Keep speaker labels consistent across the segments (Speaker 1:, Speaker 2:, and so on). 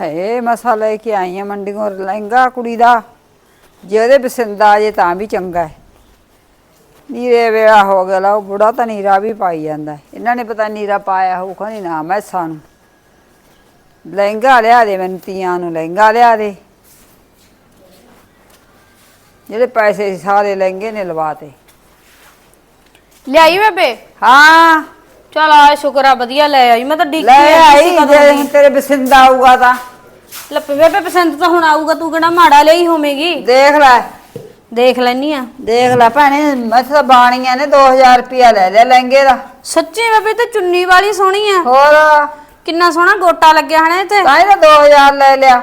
Speaker 1: ਹਏ ਮਸਾ ਲੈ ਕੇ ਆਈ ਆ ਮੰਡੀੋਂ ਲਹਿੰਗਾ ਕੁੜੀ ਦਾ। ਜੇ ਉਹਦੇ ਪਸੰਦ ਆ ਜੇ ਤਾਂ ਵੀ ਚੰਗਾ ਹੈ। ਨੀਰੇ ਵੇਲਾ ਹੋ ਗਿਆ ਲਾ ਉਹ ਬੁੜਾ ਤਾਂ ਨੀਰਾ ਵੀ ਪਾਈ ਜਾਂਦਾ। ਇਹਨਾਂ ਨੇ ਪਤਾ ਨੀਰਾ ਪਾਇਆ ਹੋਊ ਖਣੀ ਨਾ ਮੈਸਾਂ ਨੂੰ। ਲਹਿੰਗਾ ਲਿਆ ਦੇ ਮੈਨੂੰ ਤੀਆਂ ਨੂੰ ਲਹਿੰਗਾ ਲਿਆ ਦੇ। ਜਿਹੜੇ ਪੈਸੇ ਸੀ ਸਾਰੇ ਲਹਿੰਗੇ ਨੇ ਲਵਾਤੇ
Speaker 2: ਲਿਆਈ ਬੇਬੇ?
Speaker 1: ਹਾਂ।
Speaker 2: ਚਲ ਆ ਸ਼ੁਕਰ ਆ ਵਧੀਆ ਲੈ ਆਈ। ਮੈਂ ਤਾਂ ਡਿੱਕੀ
Speaker 1: ਲੈ ਆਈ ਜੇ ਤੇਰੇ ਪਸੰਦ ਆਊਗਾ ਤਾਂ।
Speaker 2: ਲੱਪੇ ਬੇਬੇ ਪਸੰਦ ਤਾਂ ਹੁਣ ਆਊਗਾ ਤੂੰ ਕਿਹੜਾ ਮਾੜਾ ਲਈ ਹੋਵੇਂਗੀ?
Speaker 1: ਦੇਖ ਲੈ।
Speaker 2: ਦੇਖ ਲੈਨੀ ਆ।
Speaker 1: ਦੇਖ ਲੈ ਭੈਣੇ ਮੈਥੇ ਤਾਂ ਬਾਣੀਆਂ ਨੇ 2000 ਰੁਪਿਆ ਲੈ ਲਿਆ ਲਹਿੰਗੇ ਦਾ।
Speaker 2: ਸੱਚੀ ਬੇਬੇ ਤੇ ਚੁੰਨੀ ਵਾਲੀ ਸੋਹਣੀ ਆ।
Speaker 1: ਹੋਰ?
Speaker 2: ਕਿੰਨਾ ਸੋਹਣਾ ਗੋਟਾ ਲੱਗਿਆ ਹਨਾ ਤੇ
Speaker 1: ਤਾਂ ਤਾਂ 2000 ਲੈ ਲਿਆ।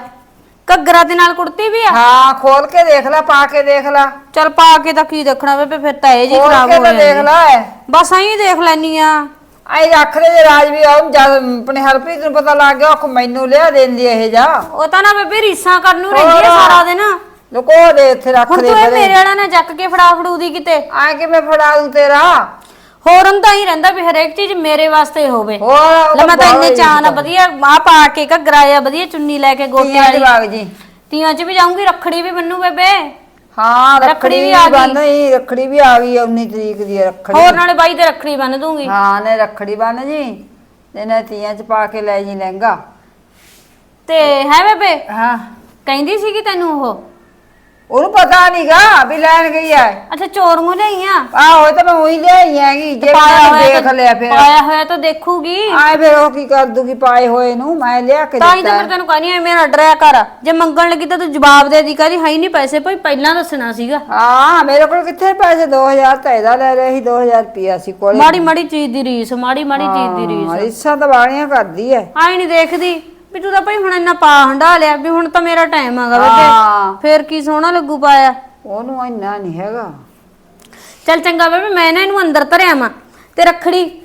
Speaker 2: ਘੱਗਰਾ ਦੇ ਨਾਲ ਕੁੜਤੀ ਵੀ ਆ।
Speaker 1: ਹਾਂ ਖੋਲ ਕੇ ਦੇਖ ਲੈ ਪਾ ਕੇ ਦੇਖ ਲੈ।
Speaker 2: ਚਲ ਪਾ ਕੇ ਤਾਂ ਕੀ ਦੇਖਣਾ ਬੇਬੇ ਫਿਰ ਤਾਂ ਇਹ ਜੀ ਖਰਾਬ ਹੋ
Speaker 1: ਤਾਂ ਦੇਖ ਲੈ।
Speaker 2: ਬਸ ਐਂ ਦੇਖ ਲੈਨੀ ਆ।
Speaker 1: ਆਈ ਰੱਖ ਦੇ ਜੇ ਰਾਜ ਵੀ ਆਉਂ ਜਦ ਆਪਣੇ ਹਰਪ੍ਰੀਤ ਨੂੰ ਪਤਾ ਲੱਗ ਗਿਆ ਉਹ ਮੈਨੂੰ ਲਿਆ ਦੇਂਦੀ ਇਹ ਜਾ
Speaker 2: ਉਹ ਤਾਂ ਨਾ ਬੇਬੇ ਰੀਸਾਂ ਕਰਨ ਨੂੰ ਰਹਿੰਦੀ ਆ
Speaker 1: ਹੋਰ।
Speaker 2: ਸਾਰਾ ਦਿਨ।
Speaker 1: ਲੁਕੋ ਦੇ ਇੱਥੇ ਰੱਖ
Speaker 2: ਹੁਣ
Speaker 1: ਦੇ
Speaker 2: ਤੂੰ ਇਹ
Speaker 1: ਪਰੇ
Speaker 2: ਮੇਰੇ ਵਾਲਾ ਨਾ ਚੱਕ ਕੇ ਫੜਾ ਫੜੂਦੀ ਕਿਤੇ।
Speaker 1: ਆ ਕੇ ਮੈਂ ਫੜਾ ਦੂੰ ਤੇਰਾ?
Speaker 2: ਹੋਰ ਹੁੰਦਾ ਹੀ ਰਹਿੰਦਾ ਵੀ ਹਰੇਕ ਚੀਜ਼ ਮੇਰੇ ਵਾਸਤੇ ਹੋਵੇ।
Speaker 1: ਹੋਰ
Speaker 2: ਲੈ ਮੈਂ ਤਾਂ ਇੰਨੇ
Speaker 1: ਹੀ
Speaker 2: ਚਾਅ ਨਾਲ ਵਧੀਆ ਮਾਂ ਪਾ ਕੇ ਘੱਗਰਾ ਆ ਵਧੀਆ ਚੁੰਨੀ ਲੈ ਕੇ ਗੋਟੇ
Speaker 1: ਤੀਆਂ
Speaker 2: ਵਾਲੀ।
Speaker 1: ਜੀ।
Speaker 2: ਤੀਆਂ 'ਚ ਵੀ ਜਾਊਂਗੀ ਰੱਖੜੀ ਵੀ ਬੰਨੂ ਬੇਬੇ।
Speaker 1: ਹਾਂ
Speaker 2: ਰੱਖੜੀ ਵੀ ਆ ਗਈ।
Speaker 1: ਬੰਨ ਹੀ ਰੱਖੜੀ ਵੀ ਆ ਗਈ 19 ਤਰੀਕ ਦੀ ਹੈ ਰੱਖੜੀ।
Speaker 2: ਹੋਰ ਨਾਲੇ ਬਾਈ ਤੇ ਰੱਖੜੀ ਬੰਨ ਦੂੰਗੀ।
Speaker 1: ਹਾਂ ਨੇ ਰੱਖੜੀ ਬੰਨ ਜੀ। ਇਹਨੇ ਤੀਆਂ ਚ ਪਾ ਕੇ ਲੈ ਜੀ ਲਹਿੰਗਾ।
Speaker 2: ਤੇ ਹੈ ਬੇਬੇ?
Speaker 1: ਹਾਂ।
Speaker 2: ਕਹਿੰਦੀ ਸੀਗੀ ਤੈਨੂੰ ਉਹ?
Speaker 1: ਉਹਨੂੰ ਪਤਾ ਨਹੀਂਗਾ ਵੀ ਲੈਣ ਗਈ ਹੈ
Speaker 2: ਅੱਛਾ ਚੋਰ ਲਈਆਂ
Speaker 1: ਆਹੋ ਇਹ ਤਾਂ ਮੈਂ ਉਹੀ ਲਿਆਈ ਹੈਗੀ ਜੇ
Speaker 2: ਪਾਇਆ
Speaker 1: ਮੈਂ ਦੇਖ ਲਿਆ ਫਿਰ।
Speaker 2: ਪਾਇਆ ਹੋਇਆ ਤਾਂ ਦੇਖੂਗੀ।
Speaker 1: ਆਏ ਫਿਰ ਉਹ ਕੀ ਕਰ ਦੂਗੀ ਪਾਏ ਹੋਏ ਨੂੰ ਮੈਂ ਲਿਆ ਕੇ
Speaker 2: ਤਾਂ ਹੀ ਤਾਂ ਫਿਰ ਤੈਨੂੰ ਕਹਿੰਦੀ ਐ ਮੇਰਾ ਡਰਿਆ ਕਰ। ਜੇ ਮੰਗਣ ਲੱਗੀ ਤਾਂ ਤੂੰ ਜਵਾਬ ਦੇ ਦੀ ਕਹਦੀ ਹੈ ਹੀ ਨਹੀਂ ਪੈਸੇ ਭਾਈ ਪਹਿਲਾਂ ਦੱਸਣਾ ਸੀਗਾ।
Speaker 1: ਹਾਂ ਮੇਰੇ ਕੋਲ ਕਿੱਥੇ ਪੈਸੇ? 2000 ਤਾਂ ਇਹਦਾ ਲੈ ਰਿਹਾ ਸੀ 2000 ਰੁਪਿਆ ਸੀ ਕੋਲੇ।
Speaker 2: ਮਾੜੀ ਮਾੜੀ ਚੀਜ਼ ਦੀ ਰੀਸ ਮਾੜੀ ਮਾੜੀ ਚੀਜ਼ ਦੀ ਰੀਸ।
Speaker 1: ਰੀਸਾਂ ਤਾਂ ਬਾਣੀਆਂ ਕਰਦੀ ਐ।
Speaker 2: ਆਈ ਨਹੀਂ ਦੇਖਦੀ। ਵੀ ਤੂੰ ਤਾਂ ਭਾਈ ਹੁਣ ਇੰਨਾ ਪਾ ਹੰਡਾ ਲਿਆ ਵੀ ਹੁਣ ਤਾਂ ਮੇਰਾ ਟਾਈਮ ਆਗਾ
Speaker 1: ਹਾਂ।
Speaker 2: ਬੇਬੇ ਫੇਰ ਕੀ ਸੋਹਣਾ ਲੱਗੂ ਪਾਇਆ।
Speaker 1: ਉਹਨੂੰ ਇੰਨਾ ਨਹੀਂ ਹੈਗਾ।
Speaker 2: ਚੱਲ ਚੰਗਾ ਬੇਬੇ ਮੈਂ ਨਾ ਇਹਨੂੰ ਅੰਦਰ ਧਰਿਆ ਵਾਂ ਤੇ ਰੱਖੜੀ।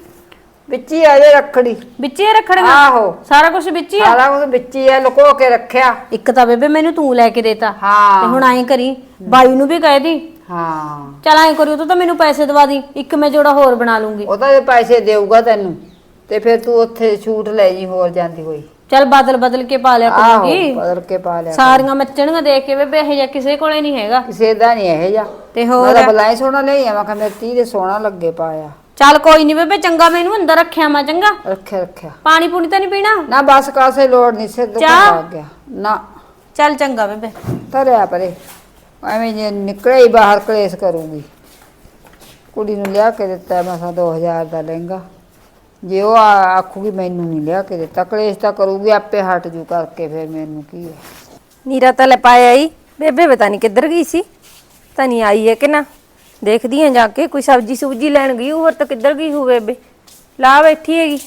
Speaker 1: ਵਿੱਚ ਹੀ ਆ ਜੇ ਰੱਖੜੀ।
Speaker 2: ਵਿੱਚ ਹੀ ਰੱਖੜੀਆਂ?
Speaker 1: ਆਹੋ।
Speaker 2: ਸਾਰਾ ਕੁਝ ਵਿੱਚ ਹੀ ਆ?
Speaker 1: ਸਾਰਾ ਕੁਝ ਵਿੱਚ ਹੀ ਆ ਲੁਕੋ ਕੇ ਰੱਖਿਆ।
Speaker 2: ਇੱਕ ਤਾਂ ਬੇਬੇ ਮੈਨੂੰ ਤੂੰ ਲੈ ਕੇ ਦੇਤਾ। ਤੇ
Speaker 1: ਹਾਂ।
Speaker 2: ਹੁਣ ਐਂ ਕਰੀ ਬਾਈ ਨੂੰ ਵੀ ਕਹਿ ਦੀ।
Speaker 1: ਹਾਂ।
Speaker 2: ਚੱਲ ਐਂ ਕਰੀ ਤੂੰ ਤਾਂ ਮੈਨੂੰ ਪੈਸੇ ਦਵਾ ਦੀ। ਇੱਕ ਮੈਂ ਜੋੜਾ ਹੋਰ ਬਣਾ ਲੂੰਗੀ।
Speaker 1: ਉਹ ਤਾਂ ਇਹ ਪੈਸੇ ਦੇਊਗਾ ਤੈਨੂੰ ਤੇ ਫਿਰ ਤੂੰ ਉੱਥੇ ਛੂਟ ਲੈ ਜੀ ਹੋਰ ਜਾਂਦੀ ਹੋਈ।
Speaker 2: ਚੱਲ ਬਦਲ ਬਦਲ ਕੇ ਪਾ ਲਿਆ
Speaker 1: ਆਹੋ
Speaker 2: ਕਰੂੰਗੀ।
Speaker 1: ਬਦਲ ਕੇ ਪਾ ਲਿਆ
Speaker 2: ਸਾਰੀਆਂ ਮੱਚਣੀਆਂ ਦੇਖ ਕੇ ਬੇਬੇ ਇਹ ਜਿਹਾ ਕਿਸੇ ਕੋਲੇ ਨਹੀਂ ਹੈਗਾ।
Speaker 1: ਕਿਸੇ ਦਾ ਨਹੀਂ ਇਹ ਜਾ
Speaker 2: ਤੇ ਹੋਰ
Speaker 1: ਮੇਰਾ ਬਲਾਈ ਸੋਹਣਾ ਲਈ ਆ ਮੈਂ ਕਿਹਾ ਮੇਰੇ ਤੀ ਦੇ ਸੋਹਣਾ ਲੱਗੇ ਪਾਇਆ।
Speaker 2: ਚੱਲ ਕੋਈ ਨਹੀਂ ਬੇਬੇ ਚੰਗਾ ਮੈਨੂੰ ਅੰਦਰ ਰੱਖਿਆ ਮੈਂ ਚੰਗਾ।
Speaker 1: ਰੱਖਿਆ ਰੱਖਿਆ।
Speaker 2: ਪਾਣੀ ਪੂਣੀ ਤਾਂ ਨਹੀਂ ਪੀਣਾ?
Speaker 1: ਨਾ ਬਸ ਕਾਸੇ ਲੋੜ ਨਹੀਂ ਸਿਰ ਦੁਖਣ
Speaker 2: ਚਾਹ?
Speaker 1: ਲੱਗ ਗਿਆ। ਨਾ।
Speaker 2: ਚੱਲ ਚੰਗਾ ਬੇਬੇ।
Speaker 1: ਧਰਿਆ ਪਰੇ। ਐਵੇਂ ਜੇ ਨਿਕਲੇ ਹੀ ਬਾਹਰ ਕਲੇਸ਼ ਕਰੂੰਗੀ। ਕੁੜੀ ਨੂੰ ਲਿਆ ਕੇ ਦਿੱਤਾ ਮੈਂ ਸਾ 2000 ਦਾ ਲਹਿੰਗਾ। ਜੇ ਉਹ ਆ- ਆਖੂਗੀ ਮੈਨੂੰ ਨਹੀਂ ਲਿਆ ਕੇ ਦਿੱਤਾ ਕਲੇਸ਼ ਤਾਂ ਕਰੂਗੀ ਆਪੇ ਹਟ ਜੂ ਕਰਕੇ ਫਿਰ ਮੈਨੂੰ ਕੀ ਹੈ।
Speaker 3: ਨੀਰਾ ਤਾਂ ਲੈ ਪਾਇਆ ਹੀ ਬੇਬੇ ਪਤਾ ਨਹੀਂ ਕਿੱਧਰ ਗਈ ਸੀ। ਤਾਂ ਨਹੀਂ ਆਈ ਹੈ ਕਿ ਨਾ। ਦੇਖਦੀ ਆ ਜਾ ਕੇ ਕੋਈ ਸਬਜੀ ਸੁਬਜੀ ਲੈਣ ਗਈ ਹੋਰ ਤਾਂ ਕਿੱਧਰ ਗਈ ਹੋ ਬੇਬੇ। ਲਾ ਬੈਠੀ ਹੈਗੀ।